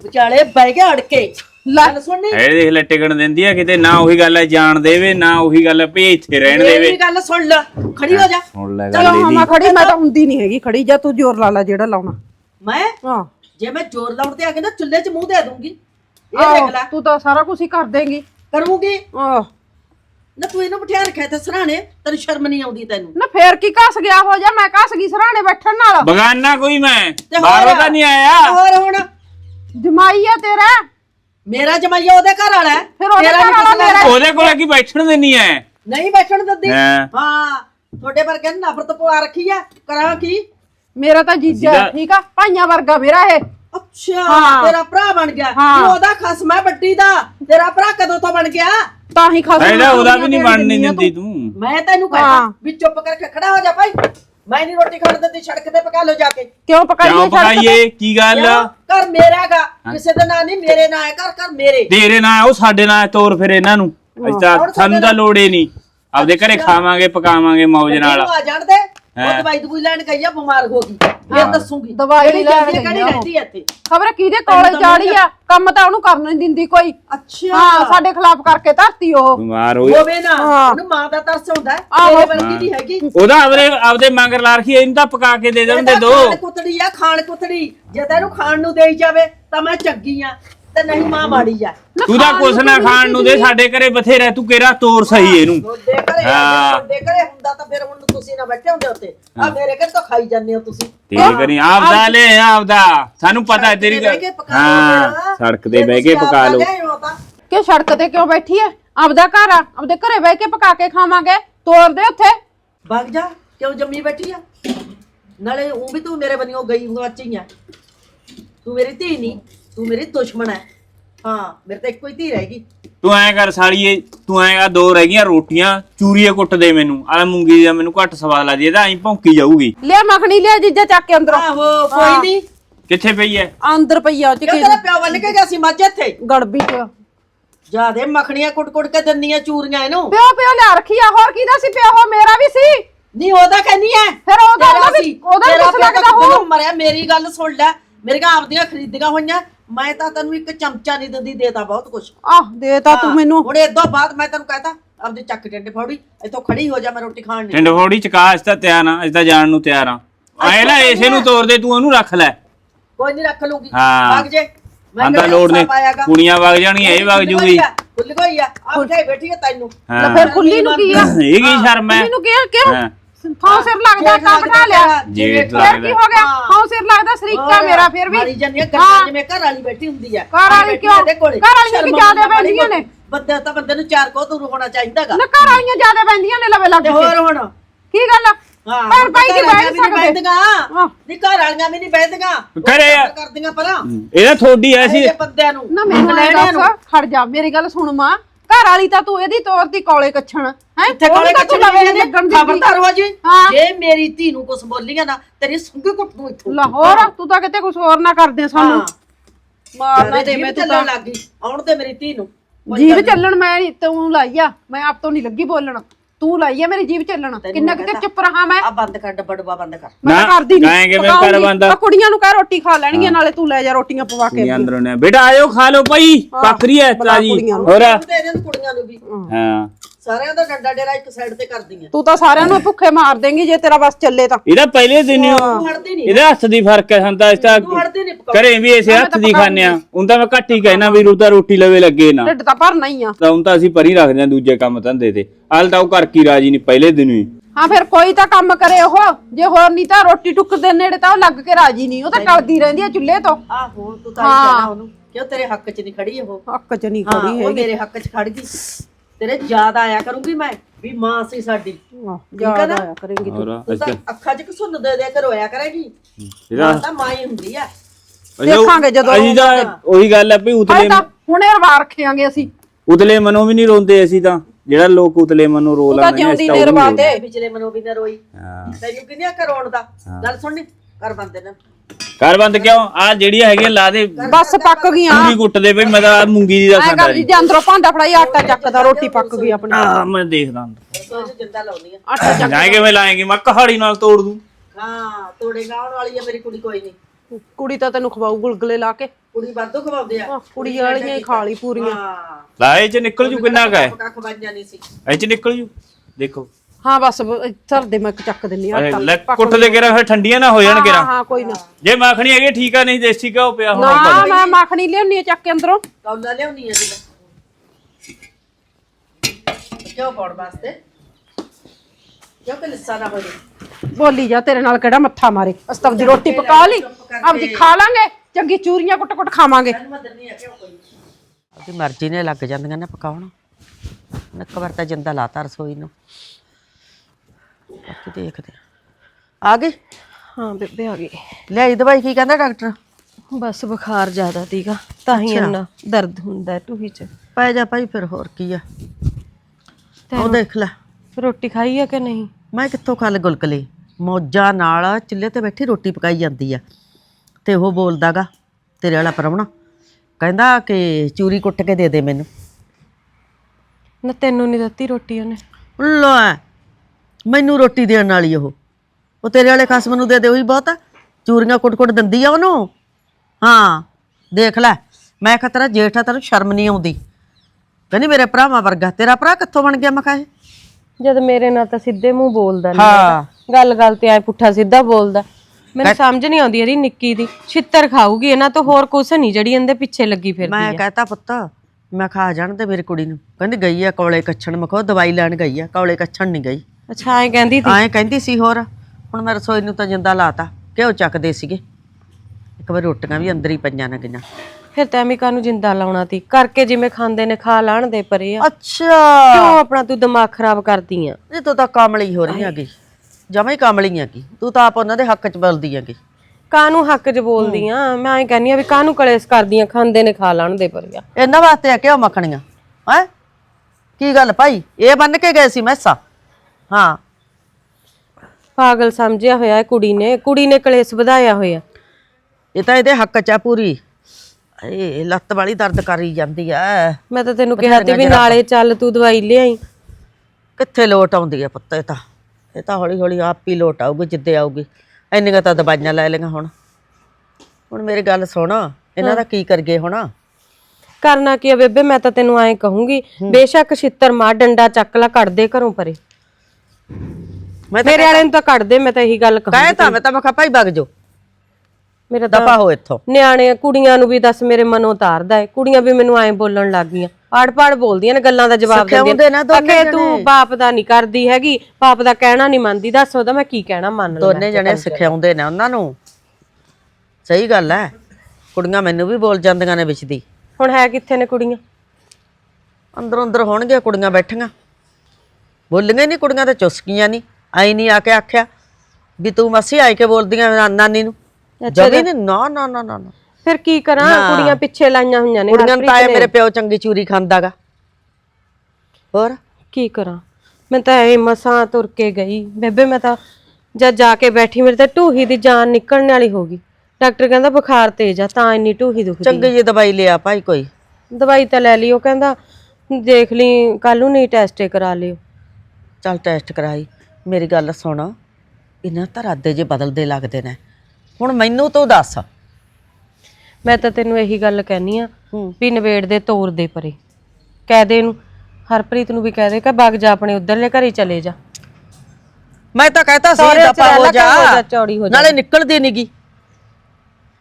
ਵਿਚਾਲੇ ਬਹਿ ਕੇ ਅੜ ਕੇ। ਲੈ। ਗੱਲ ਸੁਣਨੀ? ਇਹ ਦੇਖ ਲੈ ਟਿਕਣ ਦਿੰਦੀ ਆ ਕਿਤੇ ਨਾ ਉਹੀ ਗੱਲ ਐ ਜਾਣ ਦੇਵੇ ਨਾ ਉਹੀ ਗੱਲ ਐ ਭਈ ਇੱਥੇ ਰਹਿਣ ਦੇਵੇ। ਮੇਰੀ ਗੱਲ ਸੁਣ ਲੈ ਖੜੀ ਹੋ ਜਾ। ਸੁਣ ਲੈ ਚਲੋ ਗੱਲ ਹਾਂ ਇਹਦੀ। ਮੈਂ ਖੜੀ ਮੈਂ ਤਾਂ ਹੁੰਦੀ ਨਹੀਂ ਹੈਗੀ ਖੜੀ ਜਾ ਤੂੰ ਜ਼ੋਰ ਲਾ ਲੈ ਜਿਹੜਾ ਲਾਉਣਾ। ਮੈਂ? ਹਾਂ। ਜੇ ਮੈਂ ਜ਼ੋਰ ਲਾਉਣ ਤੇ ਆ ਕੇ ਨਾ ਚੁੱਲ੍ਹੇ 'ਚ ਮੂੰਹ ਦੇ ਦੂੰਗੀ। ਇਹ ਦੇਖ ਲੈ। ਤੂੰ ਤਾਂ ਸਾਰਾ ਕੁਝ ਹੀ ਕਰ ਦੇਂਗੀ। ਕਰੂੰਗੀ? ਆਹ। ਨਾ ਤੂੰ ਇਹਨੂੰ ਬਿਠਾ ਰੱਖਿਆ ਤੇ ਸਰਾਣੇ ਤੈਨੂੰ ਸ਼ਰਮ ਨਹੀਂ ਆਉਂਦੀ ਤੈਨੂੰ। ਨਾ ਫੇਰ ਕੀ ਘਸ ਗਿਆ ਹੋ ਜਾ ਮੈਂ ਘਸ ਗਈ ਸਰਾਣੇ ਬੈਠਣ ਨਾਲ। ਬਗਾਨਾ ਕੋਈ ਮੈਂ? ਤੇ ਬਾਹਰੋਂ? ਤਾਂ ਨਹੀਂ ਆਇਆ? ਹੋਰ ਹੁਣ? ਜਮਾਈ ਆ ਤੇਰਾ। ਮੇਰਾ ਜਮਾਈਆ ਉਹਦੇ ਘਰ ਵਾਲਾ ਹੈ। ਫਿਰ ਉਹਦੇ ਤੇਰਾ ਘਰ ਨੀ ਵਾਲਾ ਪਤਾ ਮੇਰਾ ਉਹਦੇ ਕੋਲ ਕੀ ਬੈਠਣ ਦੇਣੀ ਐ। ਨਹੀਂ ਬੈਠਣ ਦਿੰਦੀ। ਹਾਂ। ਹਾਂ ਤੁਹਾਡੇ ਵਰਗੇ ਨੇ ਨਫ਼ਰਤ ਪਵਾ ਰੱਖੀ ਆ। ਕਰਾਂ ਕੀ? ਮੇਰਾ ਤਾਂ ਜੀਜਾ ਠੀਕ ਆ ਭਾਈਆਂ ਵਰਗਾ ਮੇਰਾ ਇਹ। ਅੱਛਾ ਹਾਂ। ਤੇਰਾ ਭਰਾ ਬਣ ਗਿਆ। ਹਾਂ। ਇਹ ਉਹਦਾ ਖਸਮ ਹੈ ਵੱਡੀ ਦਾ। ਤੇਰਾ ਭਰਾ ਕਦੋਂ ਤੋਂ ਬਣ ਗਿਆ? ਤਾਂ ਹੀ ਖਸ ਇਹਦਾ ਉਹਦਾ ਵੀ ਨਹੀਂ ਬਣਨੀ ਦਿੰਦੀ ਤੂੰ। ਮੈਂ ਤੈਨੂੰ ਹਾਂ। ਕਹਿੰਦਾ ਵੀ ਚੁੱਪ ਕਰਕੇ ਖੜਾ ਹੋ ਜਾ ਭਾਈ। ਮੈਂ ਨਹੀਂ ਰੋਟੀ ਖਾਣ ਦਿੰਦੀ ਸੜਕ ਤੇ ਪਕਾ ਲਓ ਜਾ ਕੇ। ਕਿਉਂ ਪਕਾਈਏ ਕਿਉਂ ਸੜਕ ਤੇ? ਪਕਾਈਏ? ਕੀ ਗੱਲ? ਕਿਉਂ? ਘਰ ਮੇਰਾਗਾ ਕਿਸੇ ਦਾ ਨਾਂ ਨਹੀਂ ਮੇਰੇ ਨਾਂ ਹੈ ਘਰ ਘਰ ਮੇਰੇ। ਤੇਰੇ ਨਾਲ ਉਹ ਸਾਡੇ ਨਾਲ ਤੋਰ ਫਿਰ ਇਹਨਾਂ ਨੂੰ। ਹੁਣ ਸਾਨੂੰ ਤਾਂ ਲੋੜ ਹੀ ਨਹੀਂ। ਆਪਦੇ ਘਰੇ ਖਾਵਾਂਗੇ ਪਕਾਵਾਂਗੇ ਮੌਜ ਨਾਲ। ਮੈਨੂੰ ਆ ਜਾਣ ਦੇ। ਉਹ। ਦਵਾਈ ਦਵਾਈ ਲੈਣ ਗਈ ਆ ਬਿਮਾਰ ਹੋ ਗਈ। ਫੇਰ ਦੱਸੂਗੀ। ਦਵਾਈ ਲੈਣ ਗਈ ਕਿਹੜੀ ਆ। ਰਹਿੰਦੀ ਇੱਥੇ। ਖਬਰ ਕਿਹਦੇ ਕੋਲੇ ਮਿਲ ਆ? ਕੰਮ ਤਾਂ ਉਹਨੂੰ ਕਰਨ ਨਹੀਂ ਦਿੰਦੀ ਕੋਈ। ਅੱਛਾ। ਹਾਂ ਸਾਡੇ ਖਿਲਾਫ ਕਰਕੇ ਧਰਤੀ ਉਹ। ਬਿਮਾਰ ਹੋਈ। ਹੋਵੇ ਨਾ। ਉਹਨੂੰ ਮਾਂ ਦਾ ਤਰਸ ਹੁੰਦਾ। ਤੇਰੇ ਵਰਗੀ ਨਹੀਂ ਹੈਗੀ। ਉਹਦਾ ਆਪਦੇ ਆਪਦੇ ਮੰਗਰ ਲਾ ਰੱਖੀ ਇਹਨੂੰ ਤਾਂ ਪਕਾ ਕੇ ਦੇ ਦਿੰਦੇ ਇਹਦਾ ਦੋ ਖਾਣ ਕੁਤੜੀ ਆ ਖਾਣ ਕੁਤੜੀ ਜੇ ਤੈਨੂੰ ਖਾਣ ਨੂੰ ਦੇਈ ਜਾਵੇ ਤਾਂ ਮੈਂ ਚੰਗੀ ਆ। ਤੇ ਨਹੀਂ ਮਾਂ ਮਾੜੀ ਆ ਤੂੰ ਤਾਂ ਕੁਛ ਨਾ ਖਾਣ ਨੂੰ ਦੇ ਸਾਡੇ ਘਰੇ ਬਥੇਰਾ ਤੂੰ ਕਿਹੜਾ ਤੋਰ ਸਹੀ ਇਹਨੂੰ। ਤੁਹਾਡੇ ਘਰੇ ਹਾਂ। ਤੁਹਾਡੇ ਘਰੇ ਹੁੰਦਾ ਤਾਂ ਫਿਰ ਹੁਣ ਤੁਸੀਂ ਨਾ ਬੈਠੇ ਹੁੰਦੇ ਉੱਤੇ ਆ ਮੇਰੇ ਘਰ ਤਾਂ ਖਾਈ ਜਾਂਦੇ ਹੋ ਤੁਸੀਂ। ਤੇਰੀ ਕਰੀ ਆਪਦਾ ਲੈ ਆਪਦਾ। ਸਾਨੂੰ ਪਤਾ ਹੈ ਤੇਰੀ ਸੜਕ ਤੇ ਬਹਿ ਕੇ ਗੱਲ ਪਕਾ ਲਓ ਹਾਂ ਫਿਰ। ਸੜਕ ਜੇ ਤੇ ਬਹਿ ਕੇ ਤੁਸੀਂ ਪਕਾ ਆਪਦਾ ਲਓ। ਲਿਆਏ ਹੋ ਤਾਂ। ਕਿ ਸੜਕ ਤੇ ਕਿਉਂ ਬੈਠੀ ਐ? ਆਪਦਾ ਘਰ ਆ ਆਪਦੇ ਘਰੇ ਬਹਿ ਕੇ ਪਕਾ ਕੇ ਖਾਵਾਂਗੇ। ਦੇ ਉੱਥੇ। ਭੱਗ ਜਾ ਕਿਉਂ ਜੰਮੀ ਬੈਠੀ ਆ? ਨਾਲੇ ਉਹ ਵੀ ਤੂੰ ਮੇਰੇ ਬੰਨਿਓ ਗਈ ਗਵਾਚੀ ਆ। ਤੂੰ ਮੇਰੀ ਧੀ ਨਹੀਂ ਤੂੰ ਮੇਰੀ ਦੁਸ਼ਮਣ ਹੈ ਹਾਂ ਮੇਰੇ ਤਾਂ ਇੱਕੋ ਹੀ ਧੀ ਰਹੇਗੀ ਤੂੰ ਐਂ ਕਰ ਸਾਲੀਏ ਤੂੰ ਐਂ ਆ ਦੋ ਰਹਿ ਗਈਆਂ ਰੋਟੀਆਂ ਚੂਰੀਏ ਕੁੱਟ ਦੇ ਮੈਨੂੰ ਆ ਮੂੰਗੀ ਦਾ ਮੈਨੂੰ ਘੱਟ ਸਵਾਦ ਲੱਗਦੀ ਇਹਦਾ ਐਂ ਭੌਂਕੀ ਜਾਊਗੀ। ਲਿਆ ਮੱਖਣੀ ਲਿਆ ਜੀਜਾ ਚੱਕ ਕੇ ਅੰਦਰੋਂ। ਆਹੋ ਕੋਈ ਨਹੀਂ ਕਿੱਥੇ ਪਈ ਐ? ਅੰਦਰ ਪਈਆ ਉਹ ਚ ਕਿਉਂ ਤੇਰਾ ਪਿਓ ਵੱਲ ਕੇ ਗਿਆ ਸੀ ਮੱਝ ਇੱਥੇ? ਗੜਬੀ ਚ। ਜਿਆਦੇ ਮੱਖਣੀਆਂ ਕੁੱਟ-ਕੁੱਟ ਕੇ ਦਿੰਦੀਆਂ ਚੂਰੀਆਂ ਇਹਨੂੰ। ਪਿਓ ਪਿਓ ਲਿਆ ਰੱਖੀ ਆ ਹੋਰ ਕਿਹਦਾ ਸੀ ਪਿਓ ਉਹ ਮੇਰਾ ਵੀ ਸੀ। ਨਹੀਂ ਉਹਦਾ ਕਹਿੰਦੀ ਐ। ਫਿਰ ਉਹਦਾ ਤੇਰਾ ਉਹਦਾ ਵੀ ਸੀ। ਉਹਦਾ ਤੇਰਾ ਪਿਓ ਤਾਂ ਲੱਗਦਾ ਕਿੱਧਰੋਂ ਮਰਿਆ ਮੇਰੀ ਗੱਲ ਸੁਣ ਲੈ। ਮੇਰੀਆਂ ਆਪਦੀਆਂ ਖਰੀਦੀਆਂ ਹੋਈਆਂ। ਮੈਂ ਤਾਂ ਤੈਨੂੰ ਇੱਕ ਚਮਚਾ ਨਹੀਂ ਦਿੰਦੀ ਦੇਤਾ ਬਹੁਤ ਕੁਛ। ਆਹ ਦੇ ਤਾ ਤੂੰ ਮੈਨੂੰ। ਹੁਣ ਇਦੋਂ ਬਾਅਦ ਮੈਂ ਤੈਨੂੰ ਕਹਤਾ ਆਪਦੇ ਚੱਕ ਡੰਡੇ ਫੌੜੀ ਇੱਥੋਂ ਖੜੀ ਹੋ ਜਾ ਮੈਂ ਰੋਟੀ ਖਾਣ ਨਹੀਂ ਟਿੰਡ ਫੋੜੀ ਚਕਾ ਇਸ ਤਾਂ ਤਿਆਰ ਆ ਇਸ ਤਾਂ ਜਾਣ ਨੂੰ ਤਿਆਰ ਆ ਐ ਨਾ ਇਸੇ ਨੂੰ ਤੋਰ ਦੇ ਤੂੰ ਉਹਨੂੰ ਰੱਖ ਲੈ। ਕੋਈ ਨਹੀਂ ਰੱਖ ਲੂੰਗੀ। ਹਾਂ। ਵਗ ਜੇ। ਆਂਦਾ ਲੋੜ ਨੇ। ਕੁੜੀਆਂ ਵਗ ਜਾਣਗੀਆਂ ਇਹ ਵਗ ਜੂਗੀ। ਖੁੱਲ ਗਈ ਆ। ਆ ਬਿਠਾਈ ਬੈਠੀ ਆ ਤੈਨੂੰ। ਲੈ ਹਾਂ ਫਿਰ ਖੁੱਲੀ ਨੂੰ ਕੀ ਆ? ਇਹ ਕੀ ਸ਼ਰਮ ਹੈ। ਮੈਨੂੰ ਕਿਹਾ ਕਿਉਂ ਹਾਂ। ਥਾਂ ਸਿਰ ਲੱਗਦਾ ਤਾਂ ਬਿਠਾ ਲਿਆ। ਜੇਠ ਫਿਰ ਕੀ ਹੋ ਗਿਆ? ਹਾਂ। ਥਾਂ ਸਿਰ ਲੱਗਦਾ ਸਰੀਕਾ ਮੇਰਾ ਫਿਰ ਵੀ। ਮਾਰੀ ਜਾਂਦੀਆਂ ਹਾਂ। ਗੱਲਾਂ ਜਿਵੇਂ ਘਰ ਵਾਲੀ ਬੈਠੀ ਹੁੰਦੀ ਆ। ਘਰ ਵਾਲੀ ਕਿਉਂ? ਘਰ ਵਾਲੀਆਂ ਕੀ ਜ਼ਿਆਦੇ ਆ ਬੈਠੀਆਂ ਨੇ? ਬੰਦੇ ਤਾਂ ਬੰਦੇ ਨੂੰ ਚਾਰ ਕੋ ਦੂਰ ਹੋਣਾ ਚਾਹੀਦਾਗਾ ਨਾ ਘਰ ਵਾਲੀਆਂ ਜ਼ਿਆਦਾ ਬੈਂਦੀਆਂ ਨੇ ਲਵੇ ਲੱਗ ਤੇ ਕੇ। ਹੋਰ ਹੁਣ? ਕੀ ਗੱਲ ਆ? ਹਾਂ ਪਰ ਭਾਈ ਦੀ ਬੈਠ ਸਕਦੇ। ਬੈਠਦੀਆਂ ਹਾਂ। ਨਹੀਂ ਘਰ ਵਾਲੀਆਂ ਵੀ ਨਹੀਂ ਬੈਠਦੀਆਂ ਕਰੇ ਕਰਦੀਆਂ ਪਰਾਂ ਇਹਦਾ ਥੋੜੀ ਐ ਸੀ ਇਹ ਬੰਦਿਆਂ ਨੂੰ। ਨਾ ਮੈਨੂੰ ਐਂ ਲੈਣਿਆਂ ਨੂੰ। ਦੱਸ ਖੜ ਜਾ। ਮੇਰੀ ਗੱਲ ਸੁਣ ਮਾਂ। ਘਰ ਵਾਲੀ ਤਾਂ ਤੂੰ ਇਹਦੀ ਤੋਰ ਦੀ ਕੋਲੇ ਕੱਛਣ ਹੈ? ਇੱਥੇ ਕੋਲੇ ਤੂੰ ਨੀ ਲੱਗਣ ਦੀ। ਖਬਰਦਾਰ ਹੋ ਜੀ। ਜੇ ਮੇਰੀ ਧੀ ਨੂੰ ਕੁਝ ਬੋਲੀਆਂ ਨਾ ਤੇਰੀ ਸੁੰਗੀ ਕੁੱਟ ਨੂੰ ਇੱਥੋਂ। ਲਾਹੌਰ ਤੂੰ ਤਾਂ ਕਿਤੇ ਕੁਝ ਹੋਰ ਨਾ ਕਰਦੇ ਸਾਨੂੰ। ਮਾਰਨਾ ਦੇ ਦੇ ਮੈਂ ਤੂੰ ਲੱਗ ਆਉਣ ਤੇ ਮੇਰੀ ਧੀ ਨੂੰ। ਜੀਵ ਚੱਲਣ ਮੈਂ ਤੂੰ ਲਾਈ ਆ ਮੈਂ ਆਪ ਤੋਂ ਨਹੀਂ ਲੱਗੀ ਬੋਲਣ। ਤੂੰ ਲਾਈ ਆ ਮੇਰੀ ਜੀਵ ਚੱਲਣ। ਕਿੰਨਾ ਕਿਤੇ ਚੁੱਪ ਰਹਾ ਮੈਂ? ਆ ਬੰਦ ਕਰ ਡੱਬਾ ਡੁੱਬਾ ਬੰਦ ਕਰ। ਮੈਂ ਨਾ, ਕਰਦੀ ਨਹੀਂ ਗਾਏਂ ਕਿਵੇਂ ਕਰ ਬੰਦਾ? ਕੁੜੀਆਂ ਨੂੰ ਕਹਿ ਰੋਟੀ ਖਾ ਲੈਣਗੀਆਂ ਨਾਲੇ ਤੂੰ ਲੈ ਜਾ ਰੋਟੀਆਂ ਪਵਾ ਕੇ। ਕੁੜੀਆਂ ਅੰਦਰੋਂ ਨੇ। ਬੇਟਾ ਆਇਓ ਖਾ ਲਓ ਭਾਈ। ਪੱਕਰੀ ਐ ਤਾਜੀ ਕੁੜੀਆਂ ਨੂੰ। ਹੋਰ ਤੇ ਇਹਨਾਂ ਨੂੰ ਕੁੜੀਆਂ ਨੂੰ ਵੀ। ਹਾਂ। ਸਾਰਿਆਂ ਦਾ ਡੰਡਾ ਡੇਰਾ ਇੱਕ ਸਾਈਡ ਤੇ ਕਰਦੀਆਂ ਤੂੰ ਤਾਂ ਸਾਰਿਆਂ ਨੂੰ ਭੁੱਖੇ ਮਾਰ ਦੇਂਗੀ ਜੇ ਤੇਰਾ ਬਸ ਚੱਲੇ ਤਾਂ। ਇਹਦਾ ਪਹਿਲੇ ਦਿਨ ਹੀ ਉਹ- ਨਹੀਂ ਇਹਦੇ ਹੱਥ ਦੀ ਫ਼ਰਕ ਹੈ ਸੰਤਾ ਇਸ ਤਾਂ ਨਹੀਂ ਘਰੇ ਵੀ ਇਸੇ ਹੱਥ ਦੀ ਖਾਂਦੇ ਆ ਹੁਣ ਤਾਂ ਮੈਂ ਘੱਟ ਹੀ ਕਹਿਣਾ ਵੀ ਰੂ ਤਾਂ ਰੋਟੀ ਲਵੇ ਲੱਗੇ ਨਾ। ਢਿੱਡ ਤਾਂ ਭਰਨਾ ਹੀ ਆ। ਤਾਂ ਹੁਣ ਤਾਂ ਅਸੀਂ ਪਰੀ ਰੱਖਦੇ ਆ ਦੂਜੇ ਕੰਮ ਧੰਦੇ ਤੇ। ਹਾਲ ਤਾਂ ਉਹ ਕਰ ਕੀ ਰਾਜੀ ਨਹੀਂ ਪਹਿਲੇ ਦਿਨ ਹੀ। ਹਾਂ ਫਿਰ ਕੋਈ ਤਾਂ ਕੰਮ ਕਰੇ ਉਹ। ਜੇ ਹੋਰ ਨਹੀਂ ਤਾਂ ਰੋਟੀ ਟੁੱਕ ਦੇ ਨੇੜੇ ਤਾਂ ਉਹ ਲੱਗ ਕੇ ਰਾਜੀ ਨਹੀਂ ਉਹ ਤਾਂ ਟਲਦੀ ਰਹਿੰਦੀ ਆ ਚੁੱਲ੍ਹੇ ਤੋਂ। ਆ ਹੁਣ ਤੂੰ ਤਾਂ ਹੀ ਕਹਿਣਾ ਉਹਨੂੰ। ਕਿਉਂ ਤੇਰੇ ਹੱਕ 'ਚ ਨਹੀਂ ਖੜੀ ਉਹ? ਹੱਕ ਚ ਨਹੀਂ ਹਾਂ ਉਹ ਮੇਰੇ ਹੱਕ 'ਚ ਖੜ ਗਈ। ਤੇਰੇ ਯਾਦ ਆਇਆ ਕਰੂੰਗੀ ਮੈਂ ਵੀ ਮਾਂ ਸੀ ਸਾਡੀ। ਯਾਦ ਆਇਆ ਕਰੇਂਗੀ ਹੋਰ ਤੂੰ ਤਾਂ ਅੱਖਾਂ 'ਚ ਘਸੁੰਨ ਦੇ ਦੇ ਕੇ ਰੋਇਆ ਕਰੇਗੀ। ਇਹਦਾ ਮਾਂ ਤਾਂ ਮਾਂ ਹੀ ਹੁੰਦੀ ਆ। ਦੇਖਾਂਗੇ ਜਦੋਂ ਅਸੀਂ ਤਾਂ ਉਹੀ ਗੱਲ ਹੈ ਵੀ ਹਾਏ ਉਤਲੇ ਤਾਂ ਹੁਣੇ ਰਵਾ ਰੱਖਿਆਂਗੇ ਅਸੀਂ। ਉਤਲੇ ਮਨੋਂ ਵੀ ਨਹੀਂ ਰੋਂਦੇ ਅਸੀਂ ਤਾਂ। ਜਿਹੜਾ ਲੋਕ ਉਤਲੇ ਮਨੋਂ ਰੋ ਤਾਂ ਲਾਉਂਦੇ ਨੇ ਜਿਉਂਦੀ ਇਸ ਤਾਂ ਵਿਚਲੇ ਮਨੋ ਵੀ ਨਾ ਰੋਈ। ਹਾਂ। ਤੈਨੂੰ ਕਿੰਨੇ ਕਰੋੜ ਦਾ? ਗੱਲ ਸੁਣ ਨੀ ਕਰ ਬੰਦੇ ਨੇ। ਘਰ ਬੰਦ ਕਿਉਂ? ਆ ਜਿਹੜੀਆਂ ਹੈਗੀਆਂ ਲਾ ਦੇ। ਬਸ ਪੱਕ ਗਈਆਂ। ਪੂਰੀ ਕੁੱਟਦੇ ਬਈ ਮੈਂ ਤਾਂ ਆਹ ਮੂੰਗੀ ਦੀ ਦਾ ਐ ਖਾਂਦਾ ਕਰ ਜੀ। ਜੇ ਅੰਦਰੋਂ ਭਾਂਡਾ ਫੜਾਈ ਆਟਾ ਚੱਕਦਾ ਰੋਟੀ ਪੱਕ ਗਈ ਆਪਣੀ। ਆ ਮੈਂ ਦੇਖਦਾ ਜਿੰਦਾ ਲਾਉਣੀ ਆ ਆਟਾ ਚੱਕ ਜਾਏ ਕਿਵੇਂ ਲਾਏਗੀ? ਮੈਂ ਕਹਾੜੀ ਨਾਲ ਤੋੜ ਦੂੰ। ਹਾਂ ਤੋੜੇ ਗਾਉਣ ਵਾਲੀ ਆ ਮੇਰੀ ਕੁੜੀ ਕੋਈ ਨਹੀਂ। ਕੁੜੀ ਤਾਂ ਤੈਨੂੰ ਖਵਾਊ ਗੁਲਗਲੇ ਲਾ ਕੇ। ਕੁੜੀ ਵਾਧੂ ਖਵਾਉਂਦੇ ਆ। ਆਹ, ਕੁੜੀ ਵਾਲੀਆਂ ਹੀ ਖਾ ਲਈ ਪੂਰੀਆਂ। ਹਾਂ। ਲਾਏ ਚ ਨਿਕਲ ਜੂ ਕਿੰਨਾ ਕਾ ਹੈ? ਪਕਾ ਖਵਾਈਆਂ ਨਹੀਂ ਸੀ। ਇਹ ਚ ਨਿਕਲ ਜੂ। ਦੇਖੋ। ਹਾਂ ਬਸ ਸਰ ਦੇ ਮੈਂ ਚੱਕ ਦਿੰਨੀ ਆ ਆਟਾ। ਲੈ ਕੁੱਟ ਦੇ ਕੇ ਫਿਰ ਠੰਡੀਆਂ ਨਾ ਹੋ ਜਾਣ ਹਾਂ ਹਾਂ ਕੋਈ ਨਾ। ਜੇ ਮੱਖਣੀ ਹੈਗੀ ਠੀਕ ਆ ਨਹੀਂ ਦੇਸੀ ਘਿਓ ਪਿਆ ਹੁਣ ਨਾ ਮੈਂ ਮੱਖਣੀ ਲਿਆਉਣੀ ਆ ਚੱਕ ਕੇ ਅੰਦਰੋਂ। ਕੌਲਾ ਲਿਆਉਣੀ ਆ ਜੀ ਕਿਉਂ ਪਾਉਣ ਵਾਸਤੇ। ਕਿਉਂ ਕਿ ਲਿੱਸਾ ਨਾ ਹੋ ਜੇ ਬੋਲੀ ਜਾ ਤੇਰੇ ਨਾਲ ਕਿਹੜਾ ਮੱਥਾ ਮਾਰੇ। ਅਸਤਵ ਦੀ ਰੋਟੀ ਪਕਾ ਲਈ ਆਪਦੀ ਖਾ ਲਾਂਗੇ ਚੰਗੀ ਚੂਰੀਆਂ ਕੁੱਟ ਕੁੱਟ ਖਾਵਾਂਗੇ ਉਹਦੀ ਮਰਜ਼ੀ ਨੇ ਲੱਗ ਜਾਂਦੀਆਂ ਨੇ ਪਕਾਉਣ। ਨੱਕ ਵਾਰ ਤਾਂ ਜਿੰਦਾ ਲਾਤਾ ਰਸੋਈ ਨੂੰ। ਬਾਕੀ ਦੇਖਦੇ ਆ। ਆ ਗਈ ਹਾਂ ਬੇਬੇ ਆ ਗਈ ਲਿਆਈ ਦਵਾਈ ਕੀ ਕਹਿੰਦਾ ਡਾਕਟਰ? ਬਸ ਬੁਖਾਰ ਜ਼ਿਆਦਾ ਤੀਗਾ ਤਾਂ ਹੀ ਇੰਨਾ ਦਰਦ ਹੁੰਦਾ ਟੂਹੀ ਚ। ਪੈ ਜਾ ਭਾਈ ਫਿਰ ਹੋਰ ਕੀ ਆ? ਉਹ ਦੇਖ ਲੈ। ਰੋਟੀ ਖਾਈ ਆ ਕਿ ਨਹੀਂ? ਮੈਂ ਕਿੱਥੋਂ ਖਾ ਲ ਗੁਲਗਲੇ ਮੌਜਾਂ ਨਾਲ ਚੁੱਲ੍ਹੇ ਤੇ ਬੈਠੀ ਰੋਟੀ ਪਕਾਈ ਜਾਂਦੀ ਆ। ਤੇ ਉਹ ਬੋਲਦਾਗਾ ਤੇਰੇ ਵਾਲਾ ਪਰਵਣਾ ਕਹਿੰਦਾ ਕਿ ਚੂਰੀ ਕੁੱਟ ਕੇ ਦੇ ਦੇ ਮੈਨੂੰ। ਨਾ ਤੈਨੂੰ ਨਹੀਂ ਦਿੱਤੀ ਰੋਟੀ ਉਹਨੇ। ਲੈ ਮੈਨੂੰ ਰੋਟੀ ਦੇਣ ਵਾਲੀ ਉਹ। ਉਹ ਤੇਰੇ ਵਾਲੇ ਖਸਮ ਨੂੰ ਦੇ ਦੇ ਉਹੀ ਬਹੁਤ ਆ। ਚੂਰੀਆਂ ਕੁੱਟ-ਕੁੱਟ ਦਿੰਦੀ ਆ ਉਹਨੂੰ। ਹਾਂ ਦੇਖ ਲੈ ਮੈਂ ਕਿਹਾ ਤੇਰਾ ਜੇਠਾ ਤੈਨੂੰ ਸ਼ਰਮ ਨਹੀਂ ਆਉਂਦੀ। ਕਹਿੰਦੀ ਮੇਰੇ ਭਰਾਵਾਂ ਵਰਗਾ ਤੇਰਾ ਭਰਾ ਕਿੱਥੋਂ ਬਣ ਗਿਆ ਮੈਂ ਕਿਹਾ ਇਹ? ਜਦ ਮੇਰੇ ਨਾਲ ਤਾਂ ਸਿੱਧੇ ਮੂੰਹ ਬੋਲਦਾ ਨਹੀਂ ਹਾਂ। ਗੱਲ ਗੱਲ ਤੇ ਐ ਪੁੱਠਾ ਸਿੱਧਾ ਬੋਲਦਾ। ਮੈਨੂੰ ਸਮਝ ਨਹੀਂ ਆਉਂਦੀ ਇਹਦੀ ਨਿੱਕੀ ਦੀ। ਛਿੱਤਰ ਖਾਊਗੀ ਇਹਨਾਂ ਤੋਂ ਹੋਰ ਕੁਛ ਨਹੀਂ ਜਿਹੜੀ ਇਹਦੇ ਪਿੱਛੇ ਲੱਗੀ ਫਿਰਦੀ ਮੈਂ ਕਹਤਾ ਪੁੱਤ ਮੈਂ ਖਾ ਜਾਣ ਤੇ ਮੇਰੀ ਕੁੜੀ ਨੂੰ। ਕਹਿੰਦੀ ਗਈ ਆ ਕੌਲੇ ਕੱਛਣ ਮੈਂ ਕਿਹਾ ਉਹ ਦਵਾਈ ਲੈਣ ਗਈ ਆ ਕੌਲੇ ਕੱਛਣ ਨਹੀਂ ਗਈ। ਅੱਛਾ ਐ ਕਹਿੰਦੀ ਤੀ ਐਂ ਕਹਿੰਦੀ ਸੀ ਹੋਰ ਹੁਣ ਮੈਂ ਰਸੋਈ ਨੂੰ ਤਾਂ ਜਿੰਦਾ ਲਾਤਾ ਘਿਓ ਚੱਕਦੇ ਸੀਗੇ। ਇੱਕ ਵਾਰ ਰੋਟੀਆਂ ਵੀ ਅੰਦਰ ਹੀ ਪਈਆਂ ਨੇ ਗਈਆਂ। ਫਿਰ ਤੈਮਿਕਾ ਨੂੰ ਜਿੰਦਾ ਲਾਉਣਾ ਤੀ ਕਰਕੇ ਜਿਵੇਂ ਖਾਂਦੇ ਨੇ ਖਾ ਲਾਣ ਦੇ ਪਰੇ ਆ। ਅੱਛਾ। ਕਿਉਂ ਆਪਣਾ ਤੂੰ ਦਿਮਾਗ ਖਰਾਬ ਕਰਦੀ ਆ? ਇਹ ਤੂੰ ਤਾਂ ਕਾਮਲੀ ਹੋ ਰਹੀ ਹੈਗੀ। ਜਮਾ ਹੀ ਕਾਮਲੀ ਹੈਗੀ। ਤੂੰ ਤਾਂ ਆਪ ਉਹਨਾਂ ਦੇ ਹੱਕ 'ਚ ਬੋਲਦੀ ਹੈਗੀ। ਕਾਹਨੂੰ ਹੱਕ 'ਚ ਬੋਲਦੀ ਆ? ਮੈਂ ਐਂ ਕਹਿੰਨੀ ਆ ਵੀ ਕਾਹਨੂੰ ਕਲੇਸ਼ ਕਰਦੀ ਆ ਖਾਂਦੇ ਨੇ ਖਾ ਲਾਣ ਦੇ ਪਰੇ ਆ। ਇਹਨਾਂ ਵਾਸਤੇ ਆ ਕਿਉਂ ਮੱਖਣੀਆਂ। ਹੈ? ਕੀ ਗੱਲ ਭਾਈ? ਇਹ ਬੰਨ ਕੇ ਗਏ ਸੀ ਮੈਸਾ? ਹਾਂ। ਪਾਗਲ ਸਮਝਿਆ ਹੋਇਆ ਹੈ ਕੁੜੀ ਨੇ ਕੁੜੀ ਨੇ ਕਲੇਸ਼ ਵਧਾਇਆ ਹੋਇਆ। ਇਹ ਤਾਂ ਇਹਦੇ ਹੱਕ 'ਚ ਆ ਪੂਰੀ। ਇਹ ਲੱਤ ਵਾਲੀ ਦਰਦ ਕਰੀ ਜਾਂਦੀ ਐ। ਮੈਂ ਤਾਂ ਤੈਨੂੰ ਕਿਹਾ ਤੇ ਵੀ ਨਾਲੇ ਚੱਲ ਤੂੰ ਦਵਾਈ ਲਿਆਈ। ਕਿੱਥੇ ਲੋਟ ਆਉਂਦੀ ਐ ਪੁੱਤ ਇਹ ਤਾਂ। ਇਹ ਤਾਂ ਹੌਲੀ ਹੌਲੀ ਆਪ ਹੀ ਲੋਟ ਆਊਗੀ ਜਿੱਦੇ ਆਊਗੀ। ਇੰਨੀਆਂ ਤਾਂ ਦਵਾਈਆਂ ਲੈ ਲਈਆਂ ਹੁਣ। ਹੁਣ ਮੇਰੀ ਗੱਲ ਸੁਣ ਇਹਨਾਂ ਦਾ ਕੀ ਕਰਗੇ ਹੁਣ? ਕਰਨਾ ਕੀ ਆ ਬੇਬੇ ਮੈਂ ਤਾਂ ਤੈਨੂੰ ਐਂ ਕਹੂੰਗੀ ਬੇਸ਼ੱਕ ਛਿੱਤਰ ਮਾਰ ਡੰਡਾ ਚੱਕ ਲਾ ਕੱਢ ਦੇ ਘਰੋਂ ਪਰੇ। ਮੈਂ ਤਾਂ ਮੇਰੇ ਵਾਲੇ ਨੂੰ ਤਾਂ ਕੱਢ ਦੇ ਮੈਂ ਤਾਂ ਇਹੀ ਗੱਲ ਕਹੂੰ ਕਹਿ ਤਾਂ ਮੈਂ ਤਾਂ ਮੈਂ ਕਿਹਾ ਭਾਈ ਵਗ ਜੋ ਮੇਰਾ ਤਾਂ ਦਫਾ ਹੋ ਇੱਥੋਂ। ਨਿਆਣੇ ਕੁੜੀਆਂ ਨੂੰ ਵੀ ਦੱਸ ਮੇਰੇ ਮਨੋਂ ਉਤਾਰਦਾ ਹੈ ਕੁੜੀਆਂ ਵੀ ਮੈਨੂੰ ਐਂ ਬੋਲਣ ਲੱਗ ਗਈਆਂ। ਆੜ ਪਾੜ ਬੋਲਦੀਆਂ ਨੇ ਗੱਲਾਂ ਦਾ ਜਵਾਬ ਨਾ। ਦਿੰਦੀਆਂ ਦੋਨੇ ਅਕੇ ਤੂੰ ਬਾਪ ਦਾ ਨਹੀਂ ਕਰਦੀ ਹੈਗੀ ਬਾਪ ਦਾ ਕਹਿਣਾ ਨਹੀਂ ਮੰਨਦੀ। ਦੱਸ ਉਹਦਾ ਮੈਂ ਕੀ ਕਹਿਣਾ ਮੰਨ ਲਵਾਂ ਦੋਨੇ ਜਣੇ ਸਿਖਾਉਂਦੇ ਨੇ ਉਹਨਾਂ ਨੂੰ। ਸਹੀ ਗੱਲ ਐ। ਕੁੜੀਆਂ ਮੈਨੂੰ ਵੀ ਬੋਲ ਜਾਂਦੀਆਂ ਨੇ ਵਿੱਚ ਦੀ। ਹੁਣ ਹੈ ਕਿੱਥੇ ਨੇ ਕੁੜੀਆਂ? ਅੰਦਰ ਅੰਦਰ ਹੋਣਗੇ ਕੁੜੀਆਂ ਬੈਠੀਆਂ। ਬੋਲੀਆਂ ਨਹੀਂ ਕੁੜੀਆਂ ਤੇ ਚੁਸਕੀਆਂ ਨਹੀਂ ਆਈ ਨਹੀਂ ਆ ਕੇ ਆਖਿਆ ਵੀ ਤੂੰ ਮਸੀ ਆਈ ਕੇ ਬੋਲਦੀਆਂ ਨਾਨੀ ਨੂੰ। ਜਮੀ ਨਹੀਂ ਨਾ ਨਾ ਨਾ ਨਾ ਨਾ। ਫਿਰ ਕੀ ਕਰਾਂ? ਕੁੜੀਆਂ ਪਿੱਛੇ ਲਾਈਆਂ ਹੋਈਆਂ ਨੇ ਕੁੜੀਆਂ ਨੂੰ ਤਾਂ ਆਏ ਮੇਰੇ ਪਿਓ ਚੰਗੀ ਚੂਰੀ ਖਾਂਦਾਗਾ। ਹੋਰ? ਕੀ ਕਰਾਂ? ਮੈਂ ਤਾਂ ਐ ਮਸਾਂ ਤੁਰ ਕੇ ਗਈ। ਬੇਬੇ ਮੈਂ ਤਾਂ ਜਦ ਜਾ ਕੇ ਬੈਠੀ ਮੇਰੇ ਤਾਂ ਢੂਹੀ ਦੀ ਜਾਨ ਨਿਕਲਣ ਵਾਲੀ ਹੋ ਗਈ। ਡਾਕਟਰ ਕਹਿੰਦਾ ਬੁਖਾਰ ਤੇਜ਼ ਆ ਤਾਂ ਇੰਨੀ ਢੂਹੀ ਦੁਖਦੀ। ਚੰਗੀ ਜੀ ਦਵਾਈ ਲਿਆ ਭਾਈ ਕੋਈ। ਦਵਾਈ ਤਾਂ ਲੈ ਲਈ ਉਹ ਕਹਿੰਦਾ ਦੇਖ ਲਈ ਕੱਲ ਨੂੰ ਨਹੀਂ ਟੈਸਟ ਕਰਾ ਲਿਓ। ਚੱਲ ਟੈਸਟ ਕਰਾਈ। ਮੇਰੀ ਗੱਲ ਸੁਣ। ਇਹਨਾਂ ਤਾਂ ਰਾਦੇ ਜੇ ਬਦਲਦੇ ਲੱਗਦੇ ਨੇ। ਹੁਣ ਮੈਨੂੰ ਤੂੰ ਦੱਸ। ਮੈਂ ਤਾਂ ਤੈਨੂੰ ਇਹੀ ਗੱਲ ਕਹਿਨੀ ਆ। ਵੀ ਨਵੇੜ ਦੇ ਤੋਰ ਦੇ ਪਰੇ। ਕਹਿ ਦੇ ਇਹਨੂੰ। ਹਰਪ੍ਰੀਤ ਨੂੰ ਵੀ ਕਹਿ ਦੇ ਕਿ ਵਗ ਜਾ ਆਪਣੇ ਉਧਰਲੇ ਘਰੇ ਚਲੇ ਜਾ। ਮੈਂ ਤਾਂ ਕਹਤਾ ਸੀ ਸਹੁਰੇ ਚ ਦਫਾ ਰਹਿ ਹੋ ਲਾ, ਘਰ ਹੋ ਜਾ, ਜਾ ਚੌੜੀ ਹੋ ਜਾ। ਨਾਲੇ ਨਿਕਲਦੀ ਨਹੀਂਗੀ